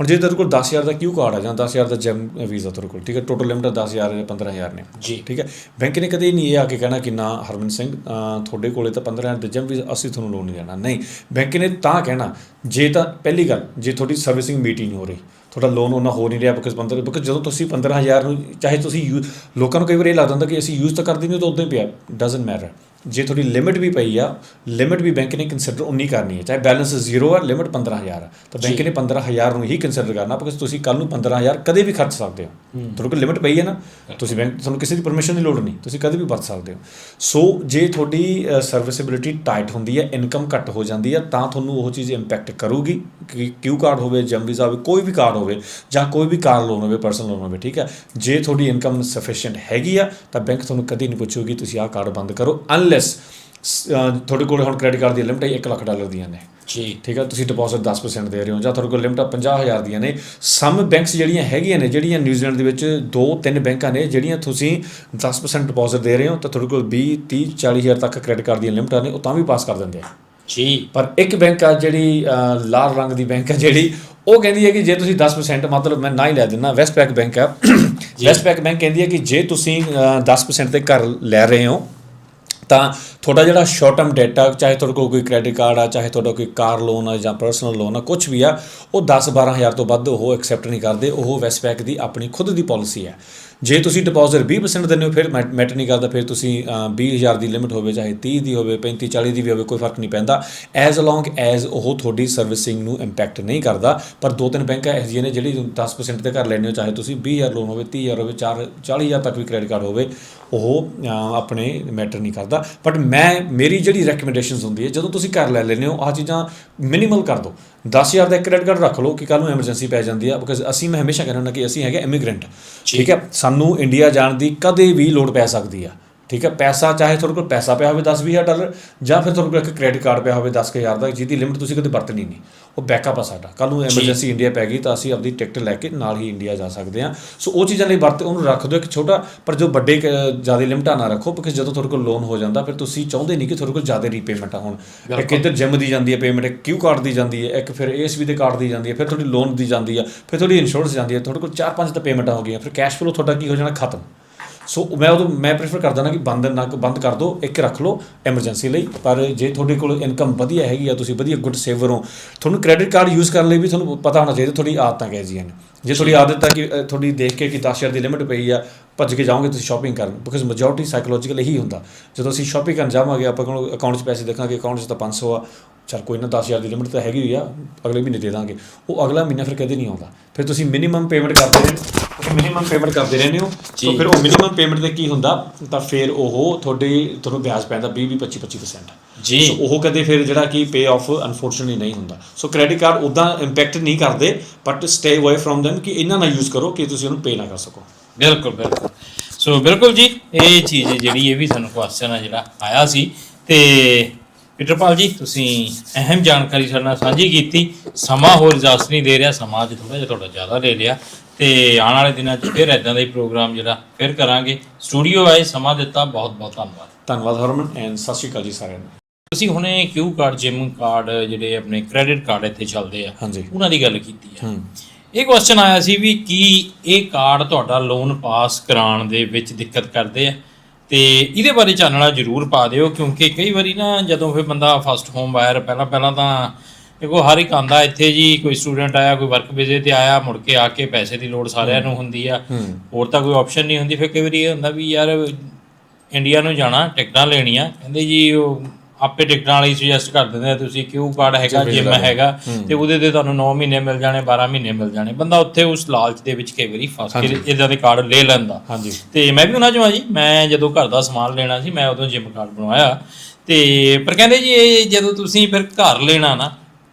ਹੁਣ ਜੇ ਤੁਹਾਡੇ ਕੋਲ 10000 ਦਾ ਕਿਊ ਕਾਰਡ ਆ ਜਾਂ 10000 ਦਾ ਜੈਮ ਵੀਜ਼ਾ ਤੁਹਾਡੇ ਕੋਲ ਠੀਕ ਹੈ ਟੋਟਲ ਲਿਮਟ 10000 ਜਾਂ 15000 ਨੇ ਜੀ। ਠੀਕ ਹੈ। ਬੈਂਕ ਨੇ ਕਦੇ ਨਹੀਂ ਇਹ ਆ ਕੇ ਕਹਿਣਾ ਕਿ ਨਾ ਹਰਮਨ ਸਿੰਘ ਤੁਹਾਡੇ ਕੋਲੇ ਤਾਂ 15000 ਦੇ ਜਮ ਵੀ ਅਸੀਂ ਤੁਹਾਨੂੰ ਲੋਨ ਨਹੀਂ ਦੇਣਾ। ਨਹੀਂ ਬੈਂਕ ਨੇ ਤਾਂ ਕਹਿਣਾ ਜੇ ਤਾਂ ਪਹਿਲੀ ਗੱਲ ਜੇ ਤੁਹਾਡੀ ਸਰਵਿਸਿੰਗ ਮੀਟ ਹੀ ਨਹੀਂ ਹੋ ਰਹੀ ਤੁਹਾਡਾ ਲੋਨ ਉਹਨਾਂ ਹੋ ਨਹੀਂ ਰਿਹਾ ਬਿਕਾਜ਼ 15 ਬਿਕਾਜ਼ ਜਦੋਂ ਤੁਸੀਂ 15000 ਨੂੰ ਚਾਹੇ ਤੁਸੀਂ ਯੂ- ਲੋਕਾਂ ਨੂੰ ਕਈ ਵਾਰ ਇਹ ਲੱਗਦਾ ਹੁੰਦਾ ਕਿ ਅਸੀਂ ਯੂਜ਼ ਤਾਂ ਕਰਦੇ ਨਹੀਂ ਤਾਂ ਉਦਾਂ ਹੀ ਪਿਆ। ਡਸਨਟ ਮੈਟਰ ਜੇ ਤੁਹਾਡੀ ਲਿਮਿਟ ਵੀ ਪਈ ਆ ਲਿਮਿਟ ਵੀ ਬੈਂਕ ਨੇ ਕੰਸੀਡਰ ਉਨੀ ਕਰਨੀ ਹੈ ਚਾਹੇ ਬੈਲੈਂਸ ਜ਼ੀਰੋ ਆ ਲਿਮਿਟ 15000 ਆ। ਤਾਂ ਬੈਂਕ ਨੇ 15000 ਨੂੰ ਹੀ ਕੰਸੀਡਰ ਕਰਨਾ ਬਿਕਾਜ਼ ਤੁਸੀਂ ਕੱਲ ਨੂੰ 15000 ਕਦੇ ਵੀ ਖਰਚ ਸਕਦੇ ਹੋ। ਤੁਹਾਡੇ ਕੋਲ ਲਿਮਿਟ ਪਈ ਹੈ ਨਾ ਤੁਸੀਂ ਬੈਂਕ ਤੁਹਾਨੂੰ ਕਿਸੇ ਦੀ ਪਰਮਿਸ਼ਨ ਦੀ ਲੋੜ ਨਹੀਂ ਤੁਸੀਂ ਕਦੇ ਵੀ ਵਰਤ ਸਕਦੇ ਹੋ। ਸੋ ਜੇ ਤੁਹਾਡੀ ਸਰਵਿਸੇਬਿਲਿਟੀ ਟਾਈਟ ਹੁੰਦੀ ਹੈ ਇਨਕਮ ਘੱਟ ਹੋ ਜਾਂਦੀ ਹੈ ਤਾਂ ਤੁਹਾਨੂੰ ਉਹ ਚੀਜ਼ ਇੰਪੈਕਟ ਕਰੂਗੀ ਕਿ ਕਿਊ ਕਾਰਡ ਹੋਵੇ ਜਮ ਵੀਜ਼ਾ ਹੋਵੇ ਕੋਈ ਵੀ ਕਾਰਡ ਹੋਵੇ ਜਾਂ ਕੋਈ ਵੀ ਕਾਰ ਲੋਨ ਹੋਵੇ ਪਰਸਨਲ ਲੋਨ ਹੋਵੇ ਠੀਕ ਹੈ। ਜੇ ਤੁਹਾਡੀ ਇਨਕਮ ਸਫੀਸ਼ੀਐਂਟ ਹੈਗੀ ਆ ਤਾਂ ਬੈਂਕ ਤੁਹਾਨੂੰ ਕਦੀ ਨਹੀਂ ਪੁੱਛੂਗੀ ਤੁਸੀਂ ਆਹ ਕਾਰਡ ਬੰਦ ਕਰੋ ਅਨਲੈਸ ਤੁਹਾਡੇ ਕੋਲ ਹੁਣ ਕ੍ਰੈਡਿਟ ਕਾਰਡ ਦੀ ਲਿਮਟ 1 ਲੱਖ ਡਾਲਰ ਦੀਆਂ ਨੇ। ਜੀ। ਠੀਕ ਹੈ ਤੁਸੀਂ ਡਿਪੋਜ਼ਿਟ 10% ਦੇ ਰਹੇ ਹੋ ਜਾਂ ਤੁਹਾਡੇ ਕੋਲ ਲਿਮਟ 50000 ਦੀਆਂ ਨੇ। ਸਮ ਬੈਂਕਸ ਜਿਹੜੀਆਂ ਹੈਗੀਆਂ ਨੇ ਜਿਹੜੀਆਂ ਨਿਊਜ਼ੀਲੈਂਡ ਦੇ ਵਿੱਚ ਦੋ ਤਿੰਨ ਬੈਂਕਾਂ ਨੇ ਜਿਹੜੀਆਂ ਤੁਸੀਂ 10% ਡਿਪੋਜ਼ਿਟ ਦੇ ਰਹੇ ਹੋ ਤਾਂ ਤੁਹਾਡੇ ਕੋਲ 20 30 40000 ਤੱਕ ਕ੍ਰੈਡਿਟ ਕਾਰਡ ਦੀਆਂ ਲਿਮਟਾਂ ਨੇ ਉਹ ਤਾਂ ਵੀ ਪਾਸ ਕਰ ਦਿੰਦੇ ਆ। ਜੀ। ਪਰ ਇੱਕ ਬੈਂਕ ਆ ਜਿਹੜੀ ਲਾਲ ਰੰਗ ਦੀ ਬੈਂਕ ਆ ਜਿਹੜੀ ਉਹ ਕਹਿੰਦੀ ਹੈ ਕਿ ਜੇ ਤੁਸੀਂ 10% ਮਤਲਬ ਮੈਂ ਨਾ ਹੀ ਲੈ ਦਿੰਦਾ ਵੈਸਟ ਪੈਕ ਬੈਂਕ ਆ। ਵੈਸਟ ਪੈਕ ਬੈਂਕ ਕਹਿੰਦੀ ਹੈ ਕਿ ਜੇ ਤੁਸੀਂ ਅਹ, 10% ਤੇ ਘਰ ਲੈ ਰਹੇ ਹੋ ਤਾਂ ਤੁਹਾਡਾ ਜਿਹੜਾ ਸ਼ਾਰਟ ਟਰਮ ਡੈਟ ਚਾਹੇ ਤੁਹਾਡੇ ਕੋਲ ਕੋਈ ਕ੍ਰੈਡਿਟ ਕਾਰਡ ਆ, ਚਾਹੇ ਤੁਹਾਡਾ ਕੋਈ ਕਾਰ ਲੋਨ ਆ ਜਾਂ ਪਰਸਨਲ ਲੋਨ ਆ ਕੁਝ ਵੀ ਆ, ਉਹ 10 12000 ਤੋਂ ਵੱਧ ਉਹ ਐਕਸੈਪਟ ਨਹੀਂ ਕਰਦੇ, ਉਹ ਵੈਸਟ ਪੈਕ ਦੀ ਆਪਣੀ ਖੁਦ ਦੀ ਪਾਲਿਸੀ ਹੈ। ਜੇ ਤੁਸੀਂ ਡਿਪੋਜ਼ਿਟ 20% ਦਿੰਦੇ ਹੋ ਫਿਰ ਮੈਟਰ ਨਹੀਂ ਕਰਦਾ ਫਿਰ ਤੁਸੀਂ ਅਹ, 20000 ਦੀ ਲਿਮਿਟ ਹੋਵੇ ਚਾਹੇ 30 ਦੀ ਹੋਵੇ 35 40 ਦੀ ਵੀ ਹੋਵੇ ਕੋਈ ਫ਼ਰਕ ਨਹੀਂ ਪੈਂਦਾ। ਐਜ਼ ਅਲੋਂਗ ਐਜ਼ ਉਹ ਤੁਹਾਡੀ ਸਰਵਿਸਿੰਗ ਨੂੰ ਇੰਪੈਕਟ ਨਹੀਂ ਕਰਦਾ ਪਰ ਦੋ ਤਿੰਨ ਬੈਂਕਾਂ ਇਹੋ ਜਿਹੀਆਂ ਨੇ ਜਿਹੜੀ 10% ਤੇ ਕਰ ਲੈਣੇ ਹੋ ਚਾਹੇ ਤੁਸੀਂ 20000 ਲੋਨ ਹੋਵੇ 30000 ਹੋਵੇ 4 40000 ਤੱਕ ਵੀ ਕ੍ਰੈਡਿਟ ਕਾਰਡ ਹੋਵੇ ਉਹ ਆਪਣੇ ਮੈਟਰ ਨਹੀਂ ਕਰਦਾ। ਬਟ ਮੈਂ ਮੇਰੀ ਜਿਹੜੀ ਰეკਮੈਂਡੇਸ਼ਨਸ ਹੁੰਦੀ ਹੈ ਜਦੋਂ ਤੁਸੀਂ ਘਰ ਲੈ ਲੈਂਦੇ ਹੋ ਆਹ ਚੀਜ਼ਾਂ ਮਿਨੀਮਲ ਕਰ ਦਿਓ 10000 ਦਾ ਕ੍ਰੈਡਿਟ ਕਾਰਡ ਰੱਖ ਲਓ ਕਿ ਕੱਲ ਨੂੰ ਐਮਰਜੈਂਸੀ ਪੈ ਜਾਂਦੀ ਆ ਬਿਕਾਜ਼ ਅਸੀਂ ਮੈਂ ਹਮੇਸ਼ਾ ਕਹਿੰਦਾ ਹੁੰਦਾ ਕਿ ਅਸੀਂ ਹੈਗੇ ਇਮੀਗ੍ਰੈਂਟ ਠੀਕ ਹੈ? ਸਾਨੂੰ ਇੰਡੀਆ ਜਾਣ ਦੀ ਕਦੇ ਵੀ ਲੋੜ ਪੈ ਸਕਦੀ ਆ। ਠੀਕ ਹੈ ਪੈਸਾ ਚਾਹੇ ਤੁਹਾਡੇ ਕੋਲ ਪੈਸਾ ਪਿਆ ਹੋਵੇ 10-20000 ਡਾਲਰ ਜਾਂ ਫਿਰ ਤੁਹਾਡੇ ਕੋਲ ਇੱਕ ਕ੍ਰੈਡਿਟ ਕਾਰਡ ਪਿਆ ਹੋਵੇ 10000 ਦਾ ਜਿਹਦੀ ਲਿਮਿਟ ਤੁਸੀਂ ਕਦੇ ਵਰਤਣੀ ਨਹੀਂ। ਉਹ ਬੈਕਅਪ ਆ ਸਾਡਾ। ਕੱਲ ਨੂੰ ਐਮਰਜੈਂਸੀ ਇੰਡੀਆ ਪੈ ਗਈ ਤਾਂ ਅਸੀਂ ਆਪਣੀ ਟਿਕਟ ਲੈ ਕੇ ਨਾਲ ਹੀ ਇੰਡੀਆ ਜਾ ਸਕਦੇ ਹਾਂ। ਸੋ ਉਹ ਚੀਜ਼ਾਂ ਲਈ ਵਰਤ ਉਹਨੂੰ ਰੱਖ ਦਿਓ ਇੱਕ ਛੋਟਾ ਪਰ ਜੋ ਵੱਡੇ ਜ਼ਿਆਦਾ ਲਿਮਟਾਂ ਨਾ ਰੱਖੋ ਬਿਕਾਜ਼ ਜਦੋਂ ਤੁਹਾਡੇ ਕੋਲ ਲੋਨ ਹੋ ਜਾਂਦਾ ਫਿਰ ਤੁਸੀਂ ਚਾਹੁੰਦੇ ਨਹੀਂ ਕਿ ਤੁਹਾਡੇ ਕੋਲ ਜ਼ਿਆਦਾ ਰੀਪੇਮੈਂਟ ਆ ਹੁਣ। ਇੱਕ ਇੱਧਰ ਜਿਮ ਦੀ ਜਾਂਦੀ ਹੈ ਪੇਮੈਂਟ ਇੱਕ ਕਿਊ ਕਾਰਡ ਦੀ ਜਾਂਦੀ ਹੈ ਇੱਕ ਫਿਰ ਏਐਸਬੀ ਦੇ ਕਾਰਡ ਦੀ ਜਾਂਦੀ ਹੈ ਫਿਰ ਤੁਹਾਡੀ ਲੋਨ ਦੀ ਜਾਂਦੀ ਹੈ ਫਿਰ ਤੁਹਾਡੀ ਇੰਸ਼ੋਰੈਂਸ ਜਾਂਦੀ ਹੈ ਤੁਹਾਡੇ ਕੋਲ 4-5 ਤਾਂ ਪੇਮੈਂਟਾਂ ਹੋ ਗਈਆਂ ਫਿਰ ਕੈਸ਼ ਫਲੋ ਤੁਹਾਡਾ ਕੀ ਹੋ ਜਾਣਾ? ਖਤਮ। ਸੋ ਮੈਂ ਉਦੋਂ, ਮੈਂ ਪ੍ਰੈਫਰ ਕਰਦਾ ਨਾ ਕਿ ਬੰਦ ਨਾ, ਬੰਦ ਕਰ ਦਿਓ ਇੱਕ ਰੱਖ ਲਓ ਐਮਰਜੈਂਸੀ ਲਈ। ਪਰ ਜੇ ਤੁਹਾਡੇ ਕੋਲ ਇਨਕਮ ਵਧੀਆ ਹੈਗੀ ਆ, ਤੁਸੀਂ ਵਧੀਆ ਗੁੱਡ ਸੇਵਰ ਹੋ, ਤੁਹਾਨੂੰ ਕ੍ਰੈਡਿਟ ਕਾਰਡ ਯੂਜ਼ ਕਰਨ ਲਈ ਵੀ ਤੁਹਾਨੂੰ ਪਤਾ ਹੋਣਾ ਚਾਹੀਦਾ, ਤੁਹਾਡੀ ਆਦਤਾਂ ਕਿਹੋ ਜਿਹੀਆਂ ਨੇ। ਜੇ ਤੁਹਾਡੀ ਆਦਤ ਆ ਕਿ ਤੁਹਾਡੀ ਦੇਖ ਕੇ ਕਿ 10000 ਦੀ ਲਿਮਿਟ ਪਈ ਆ, ਭੱਜ ਕੇ ਜਾਓਗੇ ਤੁਸੀਂ ਸ਼ਾਪਿੰਗ ਕਰਨ ਬਿਕਾਜ਼ ਮੈਜੋਰਟੀ ਸਾਈਕੋਲੋਜੀਕਲ ਹੀ ਹੁੰਦਾ। ਜਦੋਂ ਅਸੀਂ ਸ਼ਾਪਿੰਗ ਕਰਨ ਜਾਵਾਂਗੇ, ਆਪਾਂ ਕੋਲ ਅਕਾਊਂਟ 'ਚ ਪੈਸੇ ਦੇਖਾਂਗੇ ਅਕਾਊਂਟ 'ਚ ਤਾਂ 500 ਆ ਚਲ ਕੋਈ ਨਾ 10000 ਦੀ ਲਿਮਿਟ ਤਾਂ ਹੈਗੀ ਹੋਈ ਆ ਅਗਲੇ ਮਹੀਨੇ ਦੇ ਦਾਂਗੇ। ਉਹ ਅਗਲਾ ਮਹੀਨਾ ਫਿਰ ਕਦੇ ਨਹੀਂ ਆਉਂਦਾ। ਫਿਰ ਤੁਸੀਂ ਮਿਨੀਮਮ ਪੇਮੈਂਟ ਕਰਦੇ ਰਹਿੰਦੇ ਤੁਸੀਂ ਮਿਨੀਮਮ ਪੇਮੈਂਟ ਕਰਦੇ ਰਹਿੰਦੇ ਹੋ। ਸੋ ਫਿਰ ਉਹ ਮਿਨੀਮਮ ਪੇਮੈਂਟ ਤੇ ਕੀ ਹੁੰਦਾ? ਤਾਂ ਫਿਰ ਉਹ ਤੁਹਾਡੇ ਤੁਹਾਨੂੰ ਵਿਆਜ ਪੈਂਦਾ 20 20 25 25% ਜੀ। ਸੋ ਉਹ ਕਦੇ ਫਿਰ ਜਿਹੜਾ ਕਿ ਪੇ ਆਫ ਅਨਫੋਰਚੂਨਟਲੀ ਨਹੀਂ ਹੁੰਦਾ। ਸੋ ਕ੍ਰੈਡਿਟ ਕਾਰਡ ਉਦਾਂ ਇੰਪੈਕਟ ਨਹੀਂ ਕਰਦੇ but stay away from them ਕਿ ਇਹਨਾਂ ਨਾ ਯੂਜ਼ ਕਰੋ ਕਿ ਤੁਸੀਂ ਉਹਨੂੰ ਪੇ ਨਾ ਕਰ ਸਕੋ। ਬਿਲਕੁਲ ਬਿਲਕੁਲ। ਸੋ ਬਿਲਕੁਲ ਜੀ ਇਹ ਚੀਜ਼ ਜਿਹੜੀ ਇਹ ਵੀ ਸਾਨੂੰ ਕੁਐਸਚਨ ਆ ਜਿਹੜਾ ਆਇਆ ਸੀ ਤੇ ਪੀਟਰਪਾਲ ਜੀ ਤੁਸੀਂ ਅਹਿਮ ਜਾਣਕਾਰੀ ਸਾਡੇ ਨਾਲ ਸਾਂਝੀ ਕੀਤੀ। ਸਮਾਂ ਹੋਰ ਇਜਾਜ਼ਤ ਨਹੀਂ ਦੇ ਰਿਹਾ ਸਮਾਂ ਅੱਜ ਥੋੜਾ ਜਿਹਾ ਤੁਹਾਡਾ ਜ਼ਿਆਦਾ ਲੈ ਲਿਆ ਤੇ ਆਉਣ ਵਾਲੇ ਦਿਨਾਂ 'ਚ ਫਿਰ ਇਦਾਂ ਦਾ ਹੀ ਪ੍ਰੋਗਰਾਮ ਜਿਹੜਾ ਫਿਰ ਕਰਾਂਗੇ। ਸਟੂਡੀਓ ਆਏ ਸਮਾਂ ਦਿੱਤਾ ਬਹੁਤ ਬਹੁਤ ਧੰਨਵਾਦ। ਧੰਨਵਾਦ ਹਰਮਨ ਐਂਡ ਸਤਿ ਸ਼੍ਰੀ ਅਕਾਲ ਜੀ ਸਾਰਿਆਂ ਨੂੰ। ਤੁਸੀਂ ਹੁਣੇ ਕਿਊ ਕਾਰਡ ਜਿਮ ਕਾਰਡ ਜਿਹੜੇ ਆਪਣੇ ਕ੍ਰੈਡਿਟ ਕਾਰਡ ਇੱਥੇ ਚੱਲਦੇ ਆ ਹਾਂਜੀ। ਉਹਨਾਂ ਦੀ ਗੱਲ ਕੀਤੀ ਆ। ਹੂੰ। ਇਹ ਕੁਐਸਚਨ ਆਇਆ ਸੀ ਵੀ ਕੀ ਇਹ ਕਾਰਡ ਤੁਹਾਡਾ ਲੋਨ ਪਾਸ ਕਰਾਉਣ ਦੇ ਵਿੱਚ ਦਿੱਕਤ ਕਰਦੇ ਆ? ਤੇ ਇਹਦੇ ਬਾਰੇ ਚਾਨਣਾ ਜ਼ਰੂਰ ਪਾ ਦਿਓ ਕਿਉਂਕਿ ਕਈ ਵਾਰੀ ਨਾ ਜਦੋਂ ਫਿਰ ਬੰਦਾ ਫਸਟ ਹੋਮ ਬਾਇਰ ਪਹਿਲਾਂ ਪਹਿਲਾਂ ਤਾਂ ਦੇਖੋ ਹਰ ਇੱਕ ਆਂਦਾ ਇੱਥੇ ਜੀ ਕੋਈ ਸਟੂਡੈਂਟ ਆਇਆ ਕੋਈ ਵਰਕ ਵੀਜ਼ੇ ਤੇ ਆਇਆ ਮੁੜ ਕੇ ਆ ਕੇ ਪੈਸੇ ਦੀ ਲੋੜ ਸਾਰਿਆਂ ਨੂੰ ਹੁੰਦੀ ਆ। ਹੋਰ ਤਾਂ ਕੋਈ ਆਪਸ਼ਨ ਨਹੀਂ ਹੁੰਦੀ ਫਿਰ ਕਈ ਵਾਰੀ ਇਹ ਹੁੰਦਾ ਵੀ ਯਾਰ ਇੰਡੀਆ ਨੂੰ ਜਾਣਾ ਟਿਕਟਾਂ ਲੈਣੀਆਂ ਕਹਿੰਦੇ ਜੀ ਉਹ ਆਪੇ ਟਿਕਟਾਂ ਵਾਲੀ ਸੁਜੈਸਟ ਕਰ ਦਿੰਦੇ ਆ ਤੁਸੀਂ ਕਿਊ ਕਾਰਡ ਹੈਗਾ ਜਿਮ ਹੈਗਾ ਤੇ ਉਹਦੇ ਤੇ ਤੁਹਾਨੂੰ 9 ਮਹੀਨੇ ਮਿਲ ਜਾਣੇ 12 ਮਹੀਨੇ ਮਿਲ ਜਾਣੇ। ਬੰਦਾ ਉੱਥੇ ਉਸ ਲਾਲਚ ਦੇ ਵਿੱਚ ਕਈ ਵਾਰੀ ਫਸ ਕੇ ਇਦਾਂ ਦੇ ਕਾਰਡ ਲੈ ਲੈਂਦਾ। ਹਾਂਜੀ। ਤੇ ਮੈਂ ਵੀ ਉਹਨਾਂ ਚੋਂ ਆ ਜੀ ਮੈਂ ਜਦੋਂ ਘਰ ਦਾ ਸਮਾਨ ਲੈਣਾ ਸੀ ਮੈਂ ਉਦੋਂ ਜਿਮ ਕਾਰਡ ਬਣਵਾਇਆ। ਤੇ ਪਰ ਕਹਿੰਦੇ ਜੀ ਇਹ ਜਦੋਂ ਤੁਸੀਂ ਫਿਰ ਘਰ ਲੈਣਾ ਨਾ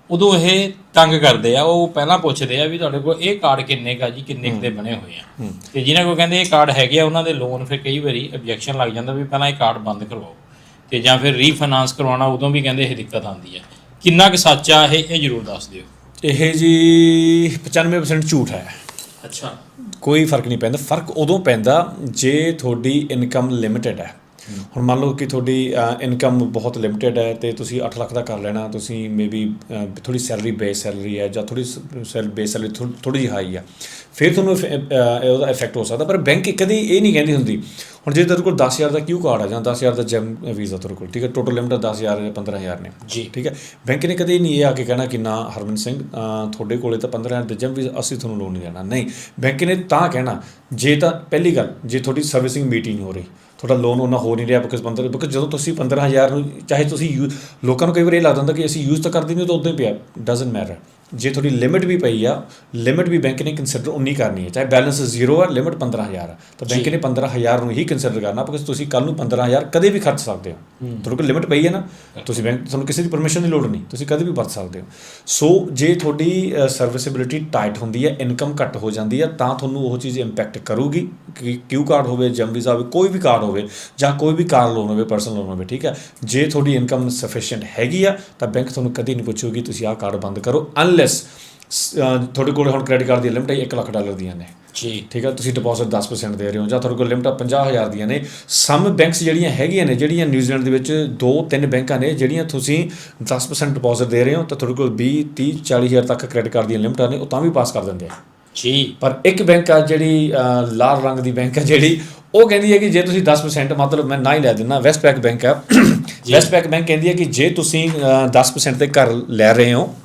ਉਦੋਂ ਇਹ ਤੰਗ ਕਰਦੇ ਆ ਉਹ ਪਹਿਲਾਂ ਪੁੱਛਦੇ ਆ ਵੀ ਤੁਹਾਡੇ ਕੋਲ ਇਹ ਕਾਰਡ ਕਿੰਨੇ ਕਾ ਜੀ ਕਿੰਨੇ ਦੇ ਬਣੇ ਹੋਏ ਆ। ਤੇ ਜਿਨ੍ਹਾਂ ਕੋਲ ਕਹਿੰਦੇ ਇਹ ਕਾਰਡ ਹੈਗੇ ਆ ਉਹਨਾਂ ਦੇ ਲੋਨ ਫਿਰ ਕਈ ਵਾਰੀ ਆਬਜੈਕਸ਼ਨ ਲੱਗ ਜਾਂਦਾ ਵੀ ਪਹਿਲਾਂ ਇਹ ਕਾਰਡ ਬੰਦ ਕਰਵਾਓ। ਤੇ ਜਾਂ ਫਿਰ ਰੀਫਾਈਨਾਂਸ ਕਰਵਾਉਣਾ ਉਦੋਂ ਵੀ ਕਹਿੰਦੇ ਇਹ ਦਿੱਕਤ ਆਉਂਦੀ ਆ ਕਿੰਨਾ ਕੁ ਸੱਚ ਇਹ ਇਹ ਜ਼ਰੂਰ ਦੱਸ ਦਿਓ। ਇਹ ਜੀ 95% ਝੂਠ ਹੈ। ਅੱਛਾ। ਕੋਈ ਫ਼ਰਕ ਨਹੀਂ ਪੈਂਦਾ। ਫ਼ਰਕ ਉਦੋਂ ਪੈਂਦਾ ਜੇ ਤੁਹਾਡੀ ਇਨਕਮ ਲਿਮਿਟਿਡ ਹੈ। ਹੁਣ ਮੰਨ ਲਓ ਕਿ ਤੁਹਾਡੀ ਇਨਕਮ ਬਹੁਤ ਲਿਮਿਟਿਡ ਹੈ ਤੇ ਤੁਸੀਂ 8 ਲੱਖ ਦਾ ਕਰ ਲੈਣਾ ਤੁਸੀਂ ਮੇਬੀ ਥੋੜੀ ਸੈਲਰੀ ਬੇਸ ਸੈਲਰੀ ਹੈ ਜਾਂ ਥੋੜੀ ਸੈਲ ਬੇਸ ਸੈਲਰੀ ਥੋੜੀ ਜਿਹੀ ਹਾਈ ਆ ਫਿਰ ਤੁਹਾਨੂੰ ਉਹਦਾ ਇਫੈਕਟ ਹੋ ਸਕਦਾ ਪਰ ਬੈਂਕ ਕਦੀ ਇਹ ਨਹੀਂ ਕਹਿੰਦੀ ਹੁੰਦੀ ਹੁਣ ਜੇ ਤੁਹਾਡੇ ਕੋਲ 10000 ਦਾ ਕਿਊ ਕਾਰਡ ਆ ਜਾਂ 10000 ਦਾ ਜੈਮ ਵੀਜ਼ਾ ਤੁਹਾਡੇ ਕੋਲ ਠੀਕ ਹੈ ਟੋਟਲ ਲਿਮਟ 10000 ਜਾਂ 15000 ਨੇ ਜੀ। ਠੀਕ ਹੈ ਬੈਂਕ ਨੇ ਕਦੇ ਨਹੀਂ ਇਹ ਆ ਕੇ ਕਹਿਣਾ ਕਿ ਨਾ ਹਰਮਨ ਸਿੰਘ ਤੁਹਾਡੇ ਕੋਲੇ ਤਾਂ 15000 ਦੇ ਜਮ ਵੀ ਅਸੀਂ ਤੁਹਾਨੂੰ ਲੋਨ ਨਹੀਂ ਦੇਣਾ ਨਹੀਂ ਬੈਂਕ ਨੇ ਤਾਂ ਕਹਿਣਾ ਜੇ ਤਾਂ ਪਹਿਲੀ ਗੱਲ ਜੇ ਤੁਹਾਡੀ ਸਰਵਿਸਿੰਗ ਮੀਟ ਹੀ ਰਹੀ ਤੁਹਾਡਾ ਲੋਨ ਉਹਨਾਂ ਹੋ ਨਹੀਂ ਰਿਹਾ ਬਿਕਾਜ਼ 15 ਬਿਕਾਜ਼ ਜਦੋਂ ਤੁਸੀਂ 15000 ਨੂੰ ਚਾਹੇ ਤੁਸੀਂ ਲੋਕਾਂ ਨੂੰ ਕਈ ਵਾਰ ਇਹ ਲੱਗਦਾ ਹੁੰਦਾ ਕਿ ਅਸੀਂ ਯੂਜ਼ ਤਾਂ ਕਰਦੇ ਨਹੀਂ ਤਾਂ ਉਦੋਂ ਹੀ ਪਿਆ ਡਸਨਟ ਮੈਟਰ ਜੇ ਤੁਹਾਡੀ ਲਿਮਿਟ ਵੀ ਪਈ ਆ ਲਿਮਿਟ ਵੀ ਬੈਂਕ ਨੇ ਕੰਸੀਡਰ ਉਨੀ ਕਰਨੀ ਹੈ ਚਾਹੇ ਬੈਲੈਂਸ ਜ਼ੀਰੋ ਹੈ ਲਿਮਿਟ 15000 ਆ। ਤਾਂ ਬੈਂਕ ਨੇ 15000 ਨੂੰ ਹੀ ਕੰਸੀਡਰ ਕਰਨਾ ਬਿਕਾਜ਼ ਤੁਸੀਂ ਕੱਲ ਨੂੰ 15000 ਕਦੇ ਵੀ ਖਰਚ ਸਕਦੇ ਹੋ। ਤੁਹਾਡੇ ਕੋਲ ਲਿਮਿਟ ਪਈ ਹੈ ਨਾ ਤੁਸੀਂ ਬੈਂਕ ਤੁਹਾਨੂੰ ਕਿਸੇ ਦੀ ਪਰਮਿਸ਼ਨ ਦੀ ਲੋੜ ਨਹੀਂ ਤੁਸੀਂ ਕਦੇ ਵੀ ਵਰਤ ਸਕਦੇ ਹੋ। ਸੋ ਜੇ ਤੁਹਾਡੀ ਸਰਵਿਸਿਬਿਲਿਟੀ ਟਾਈਟ ਹੁੰਦੀ ਹੈ ਇਨਕਮ ਘੱਟ ਹੋ ਜਾਂਦੀ ਹੈ ਤਾਂ ਤੁਹਾਨੂੰ ਉਹ ਚੀਜ਼ ਇੰਪੈਕਟ ਕਰੂਗੀ ਕਿ ਕਿਊ ਕਾਰਡ ਹੋਵੇ ਜਮ ਵੀਜ਼ਾ ਹੋਵੇ ਕੋਈ ਵੀ ਕਾਰਡ ਹੋਵੇ ਜਾਂ ਕੋਈ ਵੀ ਕਾਰ ਲੋਨ ਹੋਵੇ ਪਰਸਨਲ ਲੋਨ ਹੋਵੇ ਠੀਕ ਹੈ। ਜੇ ਤੁਹਾਡੀ ਇਨਕਮ ਸਫੀਸ਼ੀਐਂਟ ਹੈਗੀ ਆ ਤਾਂ ਬੈਂਕ ਤੁਹਾਨੂੰ ਕਦੀ ਨਹੀਂ ਪੁੱਛੂਗੀ ਤੁਸੀਂ ਆਹ ਕਾਰਡ ਬੰਦ ਕਰੋ ਅਨਲੈਸ ਤੁਹਾਡੇ ਕੋਲ ਹੁਣ ਕ੍ਰੈਡਿਟ ਕਾਰਡ ਦੀ ਲਿਮਟ 1 ਲੱਖ ਡਾਲਰ ਦੀਆਂ ਨੇ। ਜੀ। ਠੀਕ ਹੈ ਤੁਸੀਂ ਡਿਪੋਜ਼ਿਟ 10% ਦੇ ਰਹੇ ਹੋ ਜਾਂ ਤੁਹਾਡੇ ਕੋਲ ਲਿਮਟ 50000 ਦੀਆਂ ਨੇ। ਸਮ ਬੈਂਕਸ ਜਿਹੜੀਆਂ ਹੈਗੀਆਂ ਨੇ ਜਿਹੜੀਆਂ ਨਿਊਜ਼ੀਲੈਂਡ ਦੇ ਵਿੱਚ ਦੋ ਤਿੰਨ ਬੈਂਕਾਂ ਨੇ ਜਿਹੜੀਆਂ ਤੁਸੀਂ 10% ਡਿਪੋਜ਼ਿਟ ਦੇ ਰਹੇ ਹੋ ਤਾਂ ਤੁਹਾਡੇ ਕੋਲ 20 30 40000 ਤੱਕ ਕ੍ਰੈਡਿਟ ਕਾਰਡ ਦੀਆਂ ਲਿਮਟਾਂ ਨੇ ਉਹ ਤਾਂ ਵੀ ਪਾਸ ਕਰ ਦਿੰਦੇ ਆ। ਜੀ। ਪਰ ਇੱਕ ਬੈਂਕ ਆ ਜਿਹੜੀ ਲਾਲ ਰੰਗ ਦੀ ਬੈਂਕ ਆ ਜਿਹੜੀ ਉਹ ਕਹਿੰਦੀ ਹੈ ਕਿ ਜੇ ਤੁਸੀਂ 10% ਮਤਲਬ ਮੈਂ ਨਾ ਹੀ ਲੈ ਦਿੰਦਾ ਵੈਸਟ ਪੈਕ ਬੈਂਕ ਆ। ਵੈਸਟ ਪੈਕ ਬੈਂਕ ਕਹਿੰਦੀ ਹੈ ਕਿ ਜੇ ਤੁਸੀਂ ਅਹ, 10% ਤੇ ਘਰ ਲੈ ਰਹੇ ਹੋ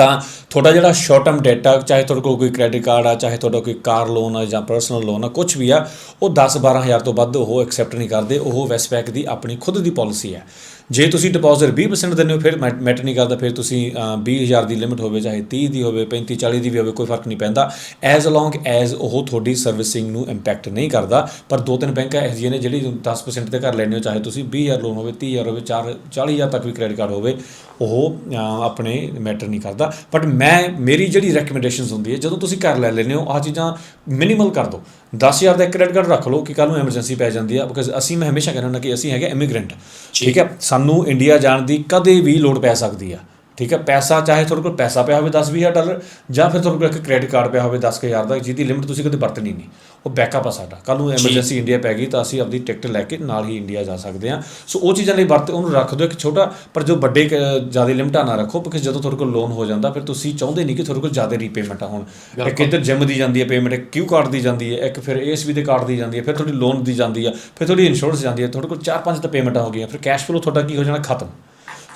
ਤਾਂ ਤੁਹਾਡਾ ਜਿਹੜਾ ਸ਼ਾਰਟ ਟਰਮ ਡੈਟ ਚਾਹੇ ਤੁਹਾਡੇ ਕੋਲ ਕੋਈ ਕ੍ਰੈਡਿਟ ਕਾਰਡ ਆ, ਚਾਹੇ ਤੁਹਾਡਾ ਕੋਈ ਕਾਰ ਲੋਨ ਆ ਜਾਂ ਪਰਸਨਲ ਲੋਨ ਆ ਕੁਝ ਵੀ ਆ, ਉਹ 10 12000 ਤੋਂ ਵੱਧ ਉਹ ਐਕਸੈਪਟ ਨਹੀਂ ਕਰਦੇ, ਉਹ ਵੈਸਟ ਪੈਕ ਦੀ ਆਪਣੀ ਖੁਦ ਦੀ ਪਾਲਿਸੀ ਹੈ। ਜੇ ਤੁਸੀਂ ਡਿਪੋਜ਼ਿਟ 20% ਦਿੰਦੇ ਹੋ ਫਿਰ ਮੈਟਰ ਨਹੀਂ ਕਰਦਾ ਫਿਰ ਤੁਸੀਂ ਅਹ, 20000 ਦੀ ਲਿਮਿਟ ਹੋਵੇ ਚਾਹੇ 30 ਦੀ ਹੋਵੇ 35 40 ਦੀ ਵੀ ਹੋਵੇ ਕੋਈ ਫ਼ਰਕ ਨਹੀਂ ਪੈਂਦਾ। ਐਜ਼ ਅਲੋਂਗ ਐਜ਼ ਉਹ ਤੁਹਾਡੀ ਸਰਵਿਸਿੰਗ ਨੂੰ ਇੰਪੈਕਟ ਨਹੀਂ ਕਰਦਾ ਪਰ ਦੋ ਤਿੰਨ ਬੈਂਕਾਂ ਇਹੋ ਜਿਹੀਆਂ ਨੇ ਜਿਹੜੀ 10% ਤੇ ਕਰ ਲੈਣੇ ਹੋ ਚਾਹੇ ਤੁਸੀਂ 20000 ਲੋਨ ਹੋਵੇ 30000 ਹੋਵੇ 4 40000 ਤੱਕ ਵੀ ਕ੍ਰੈਡਿਟ ਕਾਰਡ ਹੋਵੇ ਉਹ ਆਪਣੇ ਮੈਟਰ ਨਹੀਂ ਕਰਦਾ। ਬਟ ਮੈਂ ਮੇਰੀ ਜਿਹੜੀ ਰეკਮੈਂਡੇਸ਼ਨਸ ਹੁੰਦੀ ਹੈ ਜਦੋਂ ਤੁਸੀਂ ਘਰ ਲੈ ਲੈਂਦੇ ਹੋ ਆਹ ਚੀਜ਼ਾਂ ਮਿਨੀਮਲ ਕਰ ਦਿਓ। 10000 ਦਾ ਕ੍ਰੈਡਿਟ ਕਾਰਡ ਰੱਖ ਲਓ ਕਿ ਕੱਲ ਨੂੰ ਐਮਰਜੈਂਸੀ ਪੈ ਜਾਂਦੀ ਆ ਬਿਕਾਜ਼ ਅਸੀਂ ਮੈਂ ਹਮੇਸ਼ਾ ਕਹਿੰਦਾ ਹੁੰਦਾ ਕਿ ਅਸੀਂ ਹੈਗੇ ਇਮੀਗ੍ਰੈਂਟ ਠੀਕ ਹੈ? ਸਾਨੂੰ ਇੰਡੀਆ ਜਾਣ ਦੀ ਕਦੇ ਵੀ ਲੋੜ ਪੈ ਸਕਦੀ ਆ। ਠੀਕ ਹੈ ਪੈਸਾ ਚਾਹੇ ਤੁਹਾਡੇ ਕੋਲ ਪੈਸਾ ਪਿਆ ਹੋਵੇ 10-20000 ਡਾਲਰ ਜਾਂ ਫਿਰ ਤੁਹਾਡੇ ਕੋਲ ਇੱਕ ਕ੍ਰੈਡਿਟ ਕਾਰਡ ਪਿਆ ਹੋਵੇ 10000 ਦਾ ਜਿਹਦੀ ਲਿਮਿਟ ਤੁਸੀਂ ਕਦੇ ਵਰਤਣੀ ਨਹੀਂ। ਉਹ ਬੈਕਅਪ ਆ ਸਾਡਾ। ਕੱਲ ਨੂੰ ਐਮਰਜੈਂਸੀ ਇੰਡੀਆ ਪੈ ਗਈ ਤਾਂ ਅਸੀਂ ਆਪਣੀ ਟਿਕਟ ਲੈ ਕੇ ਨਾਲ ਹੀ ਇੰਡੀਆ ਜਾ ਸਕਦੇ ਹਾਂ। ਸੋ ਉਹ ਚੀਜ਼ਾਂ ਲਈ ਵਰਤ ਉਹਨੂੰ ਰੱਖ ਦਿਓ ਇੱਕ ਛੋਟਾ ਪਰ ਜੋ ਵੱਡੇ ਜ਼ਿਆਦਾ ਲਿਮਟਾਂ ਨਾ ਰੱਖੋ ਬਿਕਾਜ਼ ਜਦੋਂ ਤੁਹਾਡੇ ਕੋਲ ਲੋਨ ਹੋ ਜਾਂਦਾ ਫਿਰ ਤੁਸੀਂ ਚਾਹੁੰਦੇ ਨਹੀਂ ਕਿ ਤੁਹਾਡੇ ਕੋਲ ਜ਼ਿਆਦਾ ਰੀਪੇਮੈਂਟ ਆ ਹੁਣ। ਇੱਕ ਇੱਧਰ ਜਿਮ ਦੀ ਜਾਂਦੀ ਹੈ ਪੇਮੈਂਟ ਇੱਕ ਕਿਊ ਕਾਰਡ ਦੀ ਜਾਂਦੀ ਹੈ ਇੱਕ ਫਿਰ ਏਐਸਬੀ ਦੇ ਕਾਰਡ ਦੀ ਜਾਂਦੀ ਹੈ ਫਿਰ ਤੁਹਾਡੀ ਲੋਨ ਦੀ ਜਾਂਦੀ ਹੈ ਫਿਰ ਤੁਹਾਡੀ ਇੰਸ਼ੋਰੈਂਸ ਜਾਂਦੀ ਹੈ ਤੁਹਾਡੇ ਕੋਲ 4-5 ਤਾਂ ਪੇਮੈਂਟਾਂ ਹੋ ਗਈਆਂ ਫਿਰ ਕੈਸ਼ ਫਲੋ ਤੁਹਾਡਾ ਕੀ ਹੋ ਜਾਣਾ? ਖਤਮ।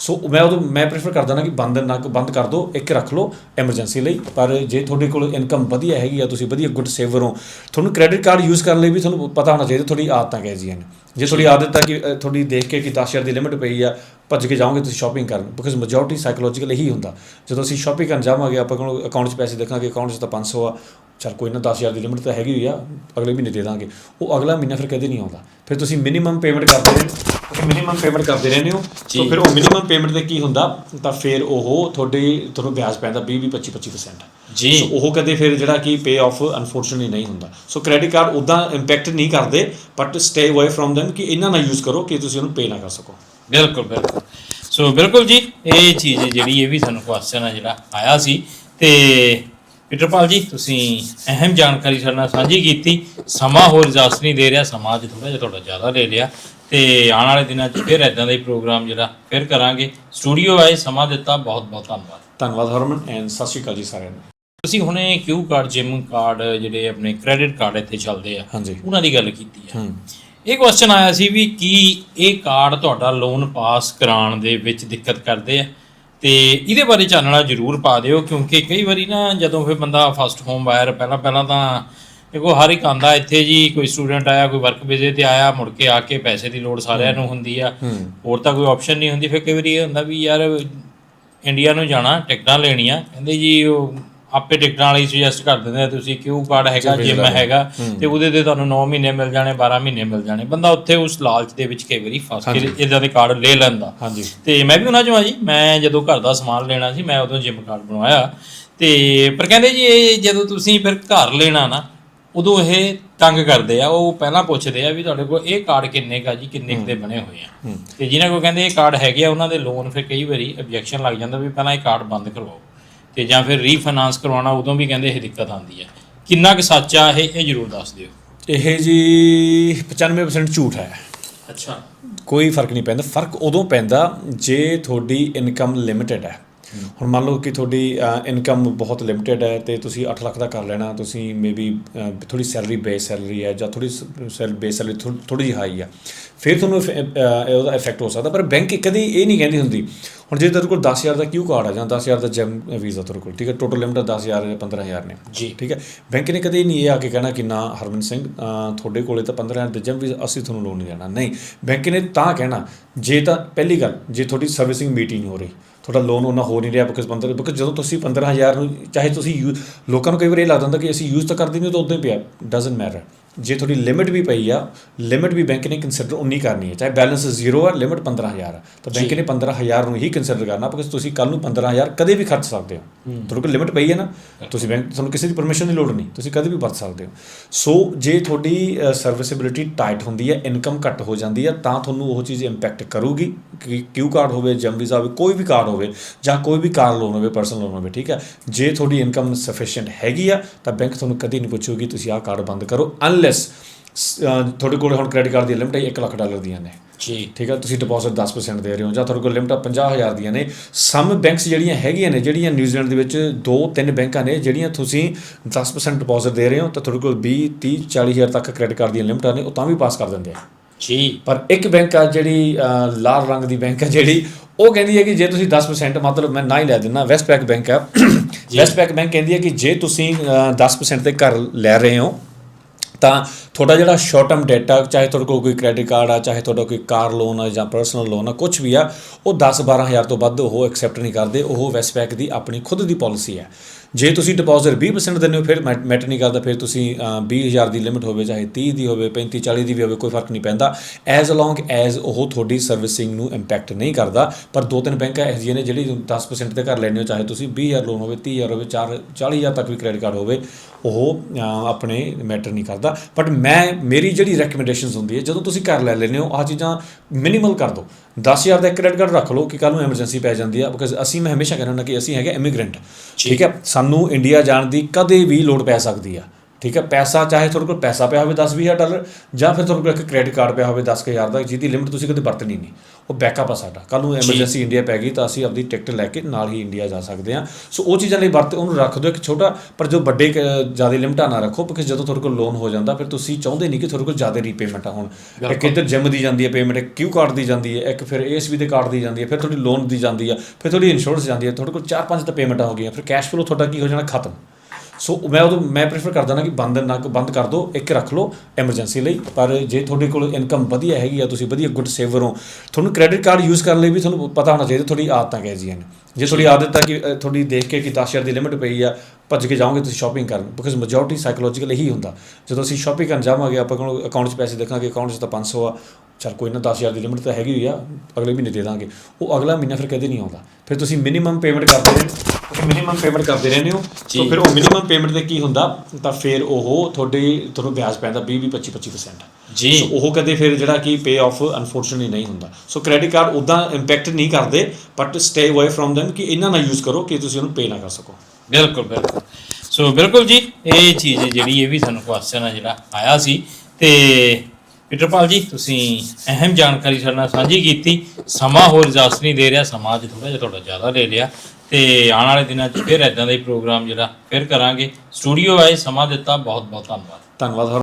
ਸੋ ਮੈਂ ਉਦੋਂ, ਮੈਂ ਪ੍ਰੈਫਰ ਕਰਦਾ ਨਾ ਕਿ ਬੰਦ ਨਾ, ਬੰਦ ਕਰ ਦਿਓ ਇੱਕ ਰੱਖ ਲਓ ਐਮਰਜੈਂਸੀ ਲਈ। ਪਰ ਜੇ ਤੁਹਾਡੇ ਕੋਲ ਇਨਕਮ ਵਧੀਆ ਹੈਗੀ ਆ, ਤੁਸੀਂ ਵਧੀਆ ਗੁੱਡ ਸੇਵਰ ਹੋ, ਤੁਹਾਨੂੰ ਕ੍ਰੈਡਿਟ ਕਾਰਡ ਯੂਜ਼ ਕਰਨ ਲਈ ਵੀ ਤੁਹਾਨੂੰ ਪਤਾ ਹੋਣਾ ਚਾਹੀਦਾ, ਤੁਹਾਡੀ ਆਦਤਾਂ ਕਿਹੋ ਜਿਹੀਆਂ ਨੇ। ਜੇ ਤੁਹਾਡੀ ਆਦਤ ਹੈ ਕਿ ਤੁਹਾਡੀ ਦੇਖ ਕੇ ਕਿ 10000 ਦੀ ਲਿਮਿਟ ਪਈ ਆ, ਭੱਜ ਕੇ ਜਾਓਗੇ ਤੁਸੀਂ ਸ਼ਾਪਿੰਗ ਕਰਨ ਬਿਕਾਜ਼ ਮੈਜੋਰਟੀ ਸਾਈਕੋਲੋਜੀਕਲ ਇਹੀ ਹੁੰਦਾ। ਜਦੋਂ ਅਸੀਂ ਸ਼ਾਪਿੰਗ ਕਰਨ ਜਾਵਾਂਗੇ, ਆਪਾਂ ਕੋਲ ਅਕਾਊਂਟ 'ਚ ਪੈਸੇ ਦੇਖਾਂਗੇ ਅਕਾਊਂਟ 'ਚ ਤਾਂ 500 ਆ, ਚਲ ਕੋਈ ਨਾ 10000 ਦੀ ਲਿਮਿਟ ਤਾਂ ਹੈਗੀ ਹੋਈ ਆ, ਅਗਲੇ ਮਹੀਨੇ ਦੇ ਦਾਂਗੇ। ਉਹ ਅਗਲਾ ਮਹੀਨਾ ਫਿਰ ਕਦੇ ਨਹੀਂ ਆਉਂਦਾ। ਫਿਰ ਤੁਸੀਂ ਮਿਨੀਮਮ ਪੇਮੈਂਟ ਕਰਦੇ ਤੁਸੀਂ ਮਿਨੀਮਮ ਪੇਮੈਂਟ ਕਰਦੇ ਰਹਿੰਦੇ ਹੋ। ਸੋ ਫਿਰ ਉਹ ਮਿਨੀਮਮ ਪੇਮੈਂਟ ਤੇ ਕੀ ਹੁੰਦਾ? ਤਾਂ ਫਿਰ ਉਹ ਤੁਹਾਡੇ ਤੁਹਾਨੂੰ ਵਿਆਜ ਪੈਂਦਾ 20 20 25 25% ਜੀ। ਸੋ ਉਹ ਕਦੇ ਫਿਰ ਜਿਹੜਾ ਕਿ ਪੇ ਆਫ ਅਨਫੋਰਚੂਨਟਲੀ ਨਹੀਂ ਹੁੰਦਾ। ਸੋ ਕ੍ਰੈਡਿਟ ਕਾਰਡ ਉਦਾਂ ਇੰਪੈਕਟ ਨਹੀਂ ਕਰਦੇ but stay away from them ਕਿ ਇਹਨਾਂ ਨਾ ਯੂਜ਼ ਕਰੋ ਕਿ ਤੁਸੀਂ ਉਹਨੂੰ ਪੇ ਨਾ ਕਰ ਸਕੋ। ਬਿਲਕੁਲ ਬਿਲਕੁਲ। ਸੋ ਬਿਲਕੁਲ ਜੀ ਇਹ ਚੀਜ਼ ਜਿਹੜੀ ਇਹ ਵੀ ਸਾਨੂੰ ਕੁਐਸਚਨ ਆ ਜਿਹੜਾ ਆਇਆ ਸੀ ਤੇ ਪੀਟਰਪਾਲ ਜੀ ਤੁਸੀਂ ਅਹਿਮ ਜਾਣਕਾਰੀ ਸਾਡੇ ਨਾਲ ਸਾਂਝੀ ਕੀਤੀ। ਸਮਾਂ ਹੋਰ ਇਜਾਜ਼ਤ ਨਹੀਂ ਦੇ ਰਿਹਾ ਸਮਾਂ ਅੱਜ ਥੋੜਾ ਜਿਹਾ ਤੁਹਾਡਾ ਜ਼ਿਆਦਾ ਲੈ ਲਿਆ ਤੇ ਆਉਣ ਵਾਲੇ ਦਿਨਾਂ 'ਚ ਫਿਰ ਇਦਾਂ ਦਾ ਹੀ ਪ੍ਰੋਗਰਾਮ ਜਿਹੜਾ ਫਿਰ ਕਰਾਂਗੇ। ਸਟੂਡੀਓ ਆਏ ਸਮਾਂ ਦਿੱਤਾ ਬਹੁਤ ਬਹੁਤ ਧੰਨਵਾਦ। ਧੰਨਵਾਦ ਹਰਮਨ ਐਂਡ ਸਤਿ ਸ਼੍ਰੀ ਅਕਾਲ ਜੀ ਸਾਰਿਆਂ ਨੂੰ। ਤੁਸੀਂ ਹੁਣੇ ਕਿਊ ਕਾਰਡ ਜਿਮ ਕਾਰਡ ਜਿਹੜੇ ਆਪਣੇ ਕ੍ਰੈਡਿਟ ਕਾਰਡ ਇੱਥੇ ਚੱਲਦੇ ਆ ਹਾਂਜੀ। ਉਹਨਾਂ ਦੀ ਗੱਲ ਕੀਤੀ ਆ। ਹੂੰ। ਇਹ ਕੁਐਸਚਨ ਆਇਆ ਸੀ ਵੀ ਕੀ ਇਹ ਕਾਰਡ ਤੁਹਾਡਾ ਲੋਨ ਪਾਸ ਕਰਾਉਣ ਦੇ ਵਿੱਚ ਦਿੱਕਤ ਕਰਦੇ ਆ? ਤੇ ਇਹਦੇ ਬਾਰੇ ਚਾਨਣਾ ਜ਼ਰੂਰ ਪਾ ਦਿਓ ਕਿਉਂਕਿ ਕਈ ਵਾਰੀ ਨਾ ਜਦੋਂ ਫਿਰ ਬੰਦਾ ਫਸਟ ਹੋਮ ਬਾਇਰ ਪਹਿਲਾਂ ਪਹਿਲਾਂ ਤਾਂ ਦੇਖੋ ਹਰ ਇੱਕ ਆਂਦਾ ਇੱਥੇ ਜੀ ਕੋਈ ਸਟੂਡੈਂਟ ਆਇਆ ਕੋਈ ਵਰਕ ਵੀਜ਼ੇ ਤੇ ਆਇਆ ਮੁੜ ਕੇ ਆ ਕੇ ਪੈਸੇ ਦੀ ਲੋੜ ਸਾਰਿਆਂ ਨੂੰ ਹੁੰਦੀ ਆ। ਹੋਰ ਤਾਂ ਕੋਈ ਆਪਸ਼ਨ ਨਹੀਂ ਹੁੰਦੀ। ਫਿਰ ਕਈ ਵਾਰੀ ਇਹ ਹੁੰਦਾ ਵੀ ਯਾਰ ਇੰਡੀਆ ਨੂੰ ਜਾਣਾ ਟਿਕਟਾਂ ਲੈਣੀਆਂ। ਕਹਿੰਦੇ ਜੀ ਉਹ ਆਪੇ ਟਿਕਟਾਂ ਵਾਲੀ ਸੁਜੈਸਟ ਕਰ ਦਿੰਦੇ ਆ ਤੁਸੀਂ ਕਿਊ ਕਾਰਡ ਹੈਗਾ ਜਿਮ। ਹੈਗਾ। ਤੇ ਉਹਦੇ ਤੇ ਤੁਹਾਨੂੰ 9 ਮਹੀਨੇ ਮਿਲ ਜਾਣੇ 12 ਮਹੀਨੇ ਮਿਲ ਜਾਣੇ। ਬੰਦਾ ਉੱਥੇ ਉਸ ਲਾਲਚ ਦੇ ਵਿੱਚ ਕਈ ਵਾਰੀ ਫਸ ਕੇ ਇਦਾਂ ਦੇ ਕਾਰਡ ਲੈ ਲੈਂਦਾ। ਹਾਂਜੀ। ਤੇ ਮੈਂ ਵੀ ਉਹਨਾਂ ਚੋਂ ਆ ਜੀ। ਮੈਂ ਜਦੋਂ ਘਰ ਦਾ ਸਮਾਨ ਲੈਣਾ ਸੀ ਮੈਂ ਉਦੋਂ ਜਿਮ ਕਾਰਡ ਬਣਵਾਇਆ। ਤੇ ਪਰ ਕਹਿੰਦੇ ਜੀ ਇਹ ਜਦੋਂ ਤੁਸੀਂ ਫਿਰ ਘਰ ਲੈਣਾ ਨਾ ਉਦੋਂ ਇਹ ਤੰਗ ਕਰਦੇ ਆ ਉਹ ਪਹਿਲਾਂ ਪੁੱਛਦੇ ਆ ਵੀ ਤੁਹਾਡੇ ਕੋਲ ਇਹ ਕਾਰਡ ਕਿੰਨੇ ਕਾ ਜੀ ਕਿੰਨੇ ਕੁ ਦੇ ਬਣੇ ਹੋਏ ਆ? ਤੇ ਜਿਨ੍ਹਾਂ ਕੋਲ ਕਹਿੰਦੇ ਇਹ ਕਾਰਡ ਹੈਗੇ ਆ ਉਹਨਾਂ ਦੇ ਲੋਨ ਫਿਰ ਕਈ ਵਾਰੀ ਆਬਜੈਕਸ਼ਨ ਲੱਗ ਜਾਂਦਾ ਵੀ ਪਹਿਲਾਂ ਇਹ ਕਾਰਡ ਬੰਦ ਕਰਵਾਓ। ਤੇ ਜਾਂ ਫਿਰ ਰੀਫਾਈਨਾਂਸ ਕਰਵਾਉਣਾ ਉਦੋਂ ਵੀ ਕਹਿੰਦੇ ਇਹ ਦਿੱਕਤ ਆਉਂਦੀ ਹੈ ਕਿੰਨਾ ਕੁ ਸੱਚ ਆ ਇਹ ਇਹ ਜ਼ਰੂਰ ਦੱਸ ਦਿਓ। ਇਹ ਜੀ 95% ਝੂਠ ਹੈ। ਅੱਛਾ। ਕੋਈ ਫ਼ਰਕ ਨਹੀਂ ਪੈਂਦਾ। ਫ਼ਰਕ ਉਦੋਂ ਪੈਂਦਾ ਜੇ ਤੁਹਾਡੀ ਇਨਕਮ ਲਿਮਿਟਿਡ ਹੈ। ਹੁਣ ਮੰਨ ਲਓ ਕਿ ਤੁਹਾਡੀ ਇਨਕਮ ਬਹੁਤ ਲਿਮਿਟਿਡ ਹੈ ਤੇ ਤੁਸੀਂ 8 ਲੱਖ ਦਾ ਕਰ ਲੈਣਾ ਤੁਸੀਂ ਮੇਬੀ ਥੋੜੀ ਸੈਲਰੀ ਬੇਸ ਸੈਲਰੀ ਹੈ ਜਾਂ ਥੋੜੀ ਸੈਲ ਬੇਸ ਸੈਲਰੀ ਥੋੜੀ ਜਿਹੀ ਹਾਈ ਆ ਫਿਰ ਤੁਹਾਨੂੰ ਉਹਦਾ ਇਫੈਕਟ ਹੋ ਸਕਦਾ ਪਰ ਬੈਂਕ ਕਦੀ ਇਹ ਨਹੀਂ ਕਹਿੰਦੀ ਹੁੰਦੀ ਹੁਣ ਜੇ ਤੁਹਾਡੇ ਕੋਲ 10000 ਦਾ ਕਿਊ ਕਾਰਡ ਆ ਜਾਂ 10000 ਦਾ ਜੈਮ ਵੀਜ਼ਾ ਤੁਹਾਡੇ ਕੋਲ ਠੀਕ ਹੈ ਟੋਟਲ ਲਿਮਟ 10000 ਜਾਂ 15000 ਨੇ ਜੀ। ਠੀਕ ਹੈ। ਬੈਂਕ ਨੇ ਕਦੇ ਨਹੀਂ ਇਹ ਆ ਕੇ ਕਹਿਣਾ ਕਿ ਨਾ ਹਰਮਨ ਸਿੰਘ ਤੁਹਾਡੇ ਕੋਲੇ ਤਾਂ 15000 ਦੇ ਜਮ ਵੀ ਅਸੀਂ ਤੁਹਾਨੂੰ ਲੋਨ ਨਹੀਂ ਦੇਣਾ। ਨਹੀਂ ਬੈਂਕ ਨੇ ਤਾਂ ਕਹਿਣਾ ਜੇ ਤਾਂ ਪਹਿਲੀ ਗੱਲ ਜੇ ਤੁਹਾਡੀ ਸਰਵਿਸਿੰਗ ਮੀਟ ਹੀ ਨਹੀਂ ਹੋ ਰਹੀ ਤੁਹਾਡਾ ਲੋਨ ਉਹਨਾਂ ਹੋ ਨਹੀਂ ਰਿਹਾ ਬਿਕਾਜ਼ 15 ਬਿਕਾਜ਼ ਜਦੋਂ ਤੁਸੀਂ 15000 ਨੂੰ, ਚਾਹੇ ਤੁਸੀਂ ਯੂ- ਲੋਕਾਂ ਨੂੰ ਕਈ ਵਾਰ ਇਹ ਲੱਗਦਾ ਹੁੰਦਾ ਕਿ ਅਸੀਂ ਯੂਜ਼ ਤਾਂ ਕਰਦੇ ਨਹੀਂ ਤਾਂ ਉਦਾਂ ਹੀ ਪਿਆ ਡਸਨਟ ਮੈਟਰ ਜੇ ਤੁਹਾਡੀ ਲਿਮਿਟ ਵੀ ਪਈ ਆ ਲਿਮਿਟ ਵੀ ਬੈਂਕ ਨੇ ਕੰਸੀਡਰ ਉਨੀ ਕਰਨੀ ਹੈ ਚਾਹੇ ਬੈਲੈਂਸ ਜ਼ੀਰੋ ਆ ਲਿਮਿਟ 15000 ਆ। ਤਾਂ ਬੈਂਕ ਨੇ 15000 ਨੂੰ ਹੀ ਕੰਸੀਡਰ ਕਰਨਾ ਬਿਕਾਜ਼ ਤੁਸੀਂ ਕੱਲ ਨੂੰ 15000 ਕਦੇ ਵੀ ਖਰਚ ਸਕਦੇ ਹੋ। ਤੁਹਾਡੇ ਕੋਲ ਲਿਮਿਟ ਪਈ ਹੈ ਨਾ ਤੁਸੀਂ ਬੈਂਕ ਤੁਹਾਨੂੰ ਕਿਸੇ ਦੀ ਪਰਮਿਸ਼ਨ ਦੀ ਲੋੜ ਨਹੀਂ ਤੁਸੀਂ ਕਦੇ ਵੀ ਵਰਤ ਸਕਦੇ ਹੋ। ਸੋ ਜੇ ਤੁਹਾਡੀ ਸਰਵਿਸਿਬਿਲਿਟੀ ਟਾਈਟ ਹੁੰਦੀ ਹੈ ਇਨਕਮ ਘੱਟ ਹੋ ਜਾਂਦੀ ਹੈ ਤਾਂ ਤੁਹਾਨੂੰ ਉਹ ਚੀਜ਼ ਇੰਪੈਕਟ ਕਰੂਗੀ ਕਿ ਕਿਊ ਕਾਰਡ ਹੋਵੇ ਜਮ ਵੀਜ਼ਾ ਹੋਵੇ ਕੋਈ ਵੀ ਕਾਰਡ ਹੋਵੇ ਜਾਂ ਕੋਈ ਵੀ ਕਾਰ ਲੋਨ ਹੋਵੇ ਪਰਸਨਲ ਲੋਨ ਹੋਵੇ ਠੀਕ ਹੈ। ਜੇ ਤੁਹਾਡੀ ਇਨਕਮ ਸਫੀਸ਼ੀਐਂਟ ਹੈਗੀ ਆ ਤਾਂ ਬੈਂਕ ਤੁਹਾਨੂੰ ਕਦੀ ਨਹੀਂ ਪੁੱਛੂਗੀ ਤੁਸੀਂ ਆਹ ਕਾਰਡ ਬੰਦ ਕਰੋ ਅਨਲੈਸ ਤੁਹਾਡੇ ਕੋਲ ਹੁਣ ਕ੍ਰੈਡਿਟ ਕਾਰਡ ਦੀ ਲਿਮਟ 1 ਲੱਖ ਡਾਲਰ ਦੀਆਂ ਨੇ। ਜੀ। ਠੀਕ ਹੈ ਤੁਸੀਂ ਡਿਪੋਜ਼ਿਟ 10% ਦੇ ਰਹੇ ਹੋ ਜਾਂ ਤੁਹਾਡੇ ਕੋਲ ਲਿਮਟ 50000 ਦੀਆਂ ਨੇ। ਸਮ ਬੈਂਕਸ ਜਿਹੜੀਆਂ ਹੈਗੀਆਂ ਨੇ ਜਿਹੜੀਆਂ ਨਿਊਜ਼ੀਲੈਂਡ ਦੇ ਵਿੱਚ ਦੋ ਤਿੰਨ ਬੈਂਕਾਂ ਨੇ ਜਿਹੜੀਆਂ ਤੁਸੀਂ 10% ਡਿਪੋਜ਼ਿਟ ਦੇ ਰਹੇ ਹੋ ਤਾਂ ਤੁਹਾਡੇ ਕੋਲ 20 30 40000 ਤੱਕ ਕ੍ਰੈਡਿਟ ਕਾਰਡ ਦੀਆਂ ਲਿਮਟਾਂ ਨੇ ਉਹ ਤਾਂ ਵੀ ਪਾਸ ਕਰ ਦਿੰਦੇ ਆ। ਜੀ। ਪਰ ਇੱਕ ਬੈਂਕ ਆ ਜਿਹੜੀ ਲਾਲ ਰੰਗ ਦੀ ਬੈਂਕ ਆ ਜਿਹੜੀ ਉਹ ਕਹਿੰਦੀ ਹੈ ਕਿ ਜੇ ਤੁਸੀਂ 10% ਮਤਲਬ ਮੈਂ ਨਾ ਹੀ ਲੈ ਦਿੰਦਾ ਵੈਸਟ ਪੈਕ ਬੈਂਕ ਆ। ਵੈਸਟ ਪੈਕ ਬੈਂਕ ਕਹਿੰਦੀ ਹੈ ਕਿ ਜੇ ਤੁਸੀਂ ਅਹ, 10% ਤੇ ਘਰ ਲੈ ਰਹੇ ਹੋ ਤਾਂ ਤੁਹਾਡਾ ਜਿਹੜਾ ਸ਼ਾਰਟ ਟਰਮ ਡੈਟ ਚਾਹੇ ਤੁਹਾਡੇ ਕੋਲ ਕੋਈ ਕ੍ਰੈਡਿਟ ਕਾਰਡ ਆ, ਚਾਹੇ ਤੁਹਾਡਾ ਕੋਈ ਕਾਰ ਲੋਨ ਆ ਜਾਂ ਪਰਸਨਲ ਲੋਨ ਆ ਕੁਝ ਵੀ ਆ, ਉਹ 10 12000 ਤੋਂ ਵੱਧ ਉਹ ਐਕਸੈਪਟ ਨਹੀਂ ਕਰਦੇ, ਉਹ ਵੈਸਟ ਦੀ ਆਪਣੀ ਖੁਦ ਦੀ ਪਾਲਿਸੀ ਹੈ। ਜੇ ਤੁਸੀਂ ਡਿਪੋਜ਼ਿਟ 20% ਦਿੰਦੇ ਹੋ ਫਿਰ ਮੈਟਰ ਨਹੀਂ ਕਰਦਾ ਫਿਰ ਤੁਸੀਂ ਅਹ, 20000 ਦੀ ਲਿਮਿਟ ਹੋਵੇ ਚਾਹੇ 30 ਦੀ ਹੋਵੇ 35 40 ਦੀ ਵੀ ਹੋਵੇ ਕੋਈ ਫ਼ਰਕ ਨਹੀਂ ਪੈਂਦਾ। ਐਜ਼ ਅਲੋਂਗ ਐਜ਼ ਉਹ ਤੁਹਾਡੀ ਸਰਵਿਸਿੰਗ ਨੂੰ ਇੰਪੈਕਟ ਨਹੀਂ ਕਰਦਾ ਪਰ ਦੋ ਤਿੰਨ ਬੈਂਕਾਂ ਇਹੋ ਜਿਹੀਆਂ ਨੇ ਜਿਹੜੀ 10% ਤੇ ਕਰ ਲੈਣੇ ਹੋ ਚਾਹੇ ਤੁਸੀਂ 20000 ਲੋਨ ਹੋਵੇ 30000 ਹੋਵੇ 4 40000 ਤੱਕ ਵੀ ਕ੍ਰੈਡਿਟ ਕਾਰਡ ਹੋਵੇ ਉਹ ਆਪਣੇ ਮੈਟਰ ਨਹੀਂ ਕਰਦਾ। ਬਟ ਮੈਂ ਮੇਰੀ ਜਿਹੜੀ ਰეკਮੈਂਡੇਸ਼ਨਸ ਹੁੰਦੀ ਹੈ ਜਦੋਂ ਤੁਸੀਂ ਘਰ ਲੈ ਲੈਂਦੇ ਹੋ ਆਹ ਚੀਜ਼ਾਂ ਮਿਨੀਮਲ ਕਰ ਦਿਓ। 10000 ਦਾ ਕ੍ਰੈਡਿਟ ਕਾਰਡ ਰੱਖ ਲਓ ਕਿ ਕੱਲ ਨੂੰ ਐਮਰਜੈਂਸੀ ਪੈ ਜਾਂਦੀ ਆ ਬਿਕਾਜ਼ ਅਸੀਂ ਮੈਂ ਹਮੇਸ਼ਾ ਕਹਿੰਦਾ ਹੁੰਦਾ ਕਿ ਅਸੀਂ ਹੈਗੇ ਇਮੀਗ੍ਰੈਂਟ ਠੀਕ ਹੈ? ਸਾਨੂੰ ਇੰਡੀਆ ਜਾਣ ਦੀ ਕਦੇ ਵੀ ਲੋੜ ਪੈ ਸਕਦੀ ਆ। ਠੀਕ ਹੈ ਪੈਸਾ ਚਾਹੇ ਤੁਹਾਡੇ ਕੋਲ ਪੈਸਾ ਪਿਆ ਹੋਵੇ 10-20000 ਡਾਲਰ ਜਾਂ ਫਿਰ ਤੁਹਾਡੇ ਕੋਲ ਇੱਕ ਕ੍ਰੈਡਿਟ ਕਾਰਡ ਪਿਆ ਹੋਵੇ 10000 ਦਾ ਜਿਹਦੀ ਲਿਮਿਟ ਤੁਸੀਂ ਕਦੇ ਵਰਤਣੀ ਨਹੀਂ। ਉਹ ਬੈਕਅਪ ਆ ਸਾਡਾ। ਕੱਲ ਨੂੰ ਐਮਰਜੈਂਸੀ ਇੰਡੀਆ ਪੈ ਗਈ ਤਾਂ ਅਸੀਂ ਆਪਣੀ ਟਿਕਟ ਲੈ ਕੇ ਨਾਲ ਹੀ ਇੰਡੀਆ ਜਾ ਸਕਦੇ ਹਾਂ। ਸੋ ਉਹ ਚੀਜ਼ਾਂ ਲਈ ਵਰਤ ਉਹਨੂੰ ਰੱਖ ਦਿਓ ਇੱਕ ਛੋਟਾ ਪਰ ਜੋ ਵੱਡੇ ਜ਼ਿਆਦਾ ਲਿਮਟਾਂ ਨਾ ਰੱਖੋ ਬਿਕਾਜ਼ ਜਦੋਂ ਤੁਹਾਡੇ ਕੋਲ ਲੋਨ ਹੋ ਜਾਂਦਾ ਫਿਰ ਤੁਸੀਂ ਚਾਹੁੰਦੇ ਨਹੀਂ ਕਿ ਤੁਹਾਡੇ ਕੋਲ ਜ਼ਿਆਦਾ ਰੀਪੇਮੈਂਟ ਆ ਹੁਣ। ਇੱਕ ਇੱਧਰ ਜਿਮ ਦੀ ਜਾਂਦੀ ਹੈ ਪੇਮੈਂਟ ਇੱਕ ਕਿਊ ਕਾਰਡ ਦੀ ਜਾਂਦੀ ਹੈ ਇੱਕ ਫਿਰ ਏਐਸਬੀ ਦੇ ਕਾਰਡ ਦੀ ਜਾਂਦੀ ਹੈ ਫਿਰ ਤੁਹਾਡੀ ਲੋਨ ਦੀ ਜਾਂਦੀ ਹੈ ਫਿਰ ਤੁਹਾਡੀ ਇੰਸ਼ੋਰੈਂਸ ਜਾਂਦੀ ਹੈ ਤੁਹਾਡੇ ਕੋਲ 4-5 ਤਾਂ ਪੇਮੈਂਟਾਂ ਹੋ ਗਈਆਂ ਫਿਰ ਕੈਸ਼ ਫਲੋ ਤੁਹਾਡਾ ਕੀ ਹੋ ਜਾਣਾ? ਖਤਮ। ਸੋ ਮੈਂ ਉਦੋਂ, ਮੈਂ ਪ੍ਰੇਫਰ ਕਰਦਾ ਨਾ ਕਿ ਬੰਦ ਨਾ ਬੰਦ ਕਰ ਦਿਓ ਇੱਕ ਰੱਖ ਲਓ ਐਮਰਜੈਂਸੀ ਲਈ। ਪਰ ਜੇ ਤੁਹਾਡੇ ਕੋਲ ਇਨਕਮ ਵਧੀਆ ਹੈਗੀ ਆ, ਤੁਸੀਂ ਵਧੀਆ ਗੁੱਡ ਸੇਵਰ ਹੋ, ਤੁਹਾਨੂੰ ਕ੍ਰੈਡਿਟ ਕਾਰਡ ਯੂਜ਼ ਕਰਨ ਲਈ ਵੀ ਤੁਹਾਨੂੰ ਪਤਾ ਹੋਣਾ ਚਾਹੀਦਾ, ਤੁਹਾਡੀ ਆਦਤਾਂ ਕਿਹੋ ਜਿਹੀਆਂ ਨੇ। ਜੇ ਤੁਹਾਡੀ ਆਦਤ ਆ ਕਿ ਤੁਹਾਡੀ ਦੇਖ ਕੇ ਕਿ 10000 ਦੀ ਲਿਮਿਟ ਪਈ ਆ, ਭੱਜ ਕੇ ਜਾਓਗੇ ਤੁਸੀਂ ਸ਼ਾਪਿੰਗ ਕਰਨ। ਬਿਕਾਜ਼ ਮੈਜੋਰਟੀ ਸਾਈਕੋਲੋਜੀਕਲ ਇਹੀ ਹੁੰਦਾ। ਜਦੋਂ ਅਸੀਂ ਸ਼ਾਪਿੰਗ ਕਰਨ ਜਾਵਾਂਗੇ, ਆਪਾਂ ਕੋਲ ਅਕਾਊਂਟ 'ਚ ਪੈਸੇ ਦੇਖਾਂਗੇ ਅਕਾਊਂਟ 'ਚ ਤਾਂ 500 ਆ। ਚਲ ਕੋਈ ਨਾ 10000 ਦੀ ਲਿਮਿਟ ਤਾਂ ਹੈਗੀ ਹੋਈ ਆ, ਅਗਲੇ ਮਹੀਨੇ ਦੇ ਦਾਂਗੇ। ਉਹ ਅਗਲਾ ਮਹੀਨਾ ਫਿਰ ਕਦੇ ਨਹੀਂ ਆਉਂਦਾ। ਫਿਰ ਤੁਸੀਂ ਮਿਨੀਮਮ ਪੇਮੈਂਟ ਕਰਦੇ ਰਹਿੰਦੇ ਮਿਨੀਮਮ ਪੇਮੈਂਟ ਕਰਦੇ ਰਹਿੰਦੇ ਹੋ। ਸੋ ਫਿਰ ਉਹ ਮਿਨੀਮਮ ਪੇਮੈਂਟ ਤੇ ਕੀ ਹੁੰਦਾ? ਤਾਂ ਫਿਰ ਉਹ ਤੁਹਾਡੇ ਤੁਹਾਨੂੰ ਵਿਆਜ ਪੈਂਦਾ 20 20 25 25% ਜੀ। ਸੋ ਉਹ ਕਦੇ ਫਿਰ ਜਿਹੜਾ ਕਿ ਪੇ ਆਫ ਅਨਫੋਰਚੂਨਟਲੀ ਨਹੀਂ ਹੁੰਦਾ। ਸੋ ਕ੍ਰੈਡਿਟ ਕਾਰਡ ਉਦਾਂ ਇੰਪੈਕਟ ਨਹੀਂ ਕਰਦੇ but stay away from them ਕਿ ਇਹਨਾਂ ਨਾ ਯੂਜ਼ ਕਰੋ ਕਿ ਤੁਸੀਂ ਉਹਨੂੰ ਪੇ ਨਾ ਕਰ ਸਕੋ। ਬਿਲਕੁਲ ਬਿਲਕੁਲ। ਸੋ ਬਿਲਕੁਲ ਜੀ ਇਹ ਚੀਜ਼ ਜਿਹੜੀ ਇਹ ਵੀ ਸਾਨੂੰ ਕੁਐਸਚਨ ਆ ਜਿਹੜਾ ਆਇਆ ਸੀ ਤੇ ਪੀਟਰਪਾਲ ਜੀ ਤੁਸੀਂ ਅਹਿਮ ਜਾਣਕਾਰੀ ਸਾਡੇ ਨਾਲ ਸਾਂਝੀ ਕੀਤੀ। ਸਮਾਂ ਹੋਰ ਇਜਾਜ਼ਤ ਨਹੀਂ ਦੇ ਰਿਹਾ ਸਮਾਂ ਅੱਜ ਥੋੜਾ ਜਿਹਾ ਤੁਹਾਡਾ ਜ਼ਿਆਦਾ ਲੈ ਲਿਆ ਤੇ ਆਉਣ ਵਾਲੇ ਦਿਨਾਂ 'ਚ ਫਿਰ ਇਦਾਂ ਦਾ ਹੀ ਪ੍ਰੋਗਰਾਮ ਜਿਹੜਾ ਫਿਰ ਕਰਾਂਗੇ। ਸਟੂਡੀਓ ਆਏ ਸਮਾਂ ਦਿੱਤਾ ਬਹੁਤ ਬਹੁਤ ਧੰਨਵਾਦ। ਧੰਨਵਾਦ।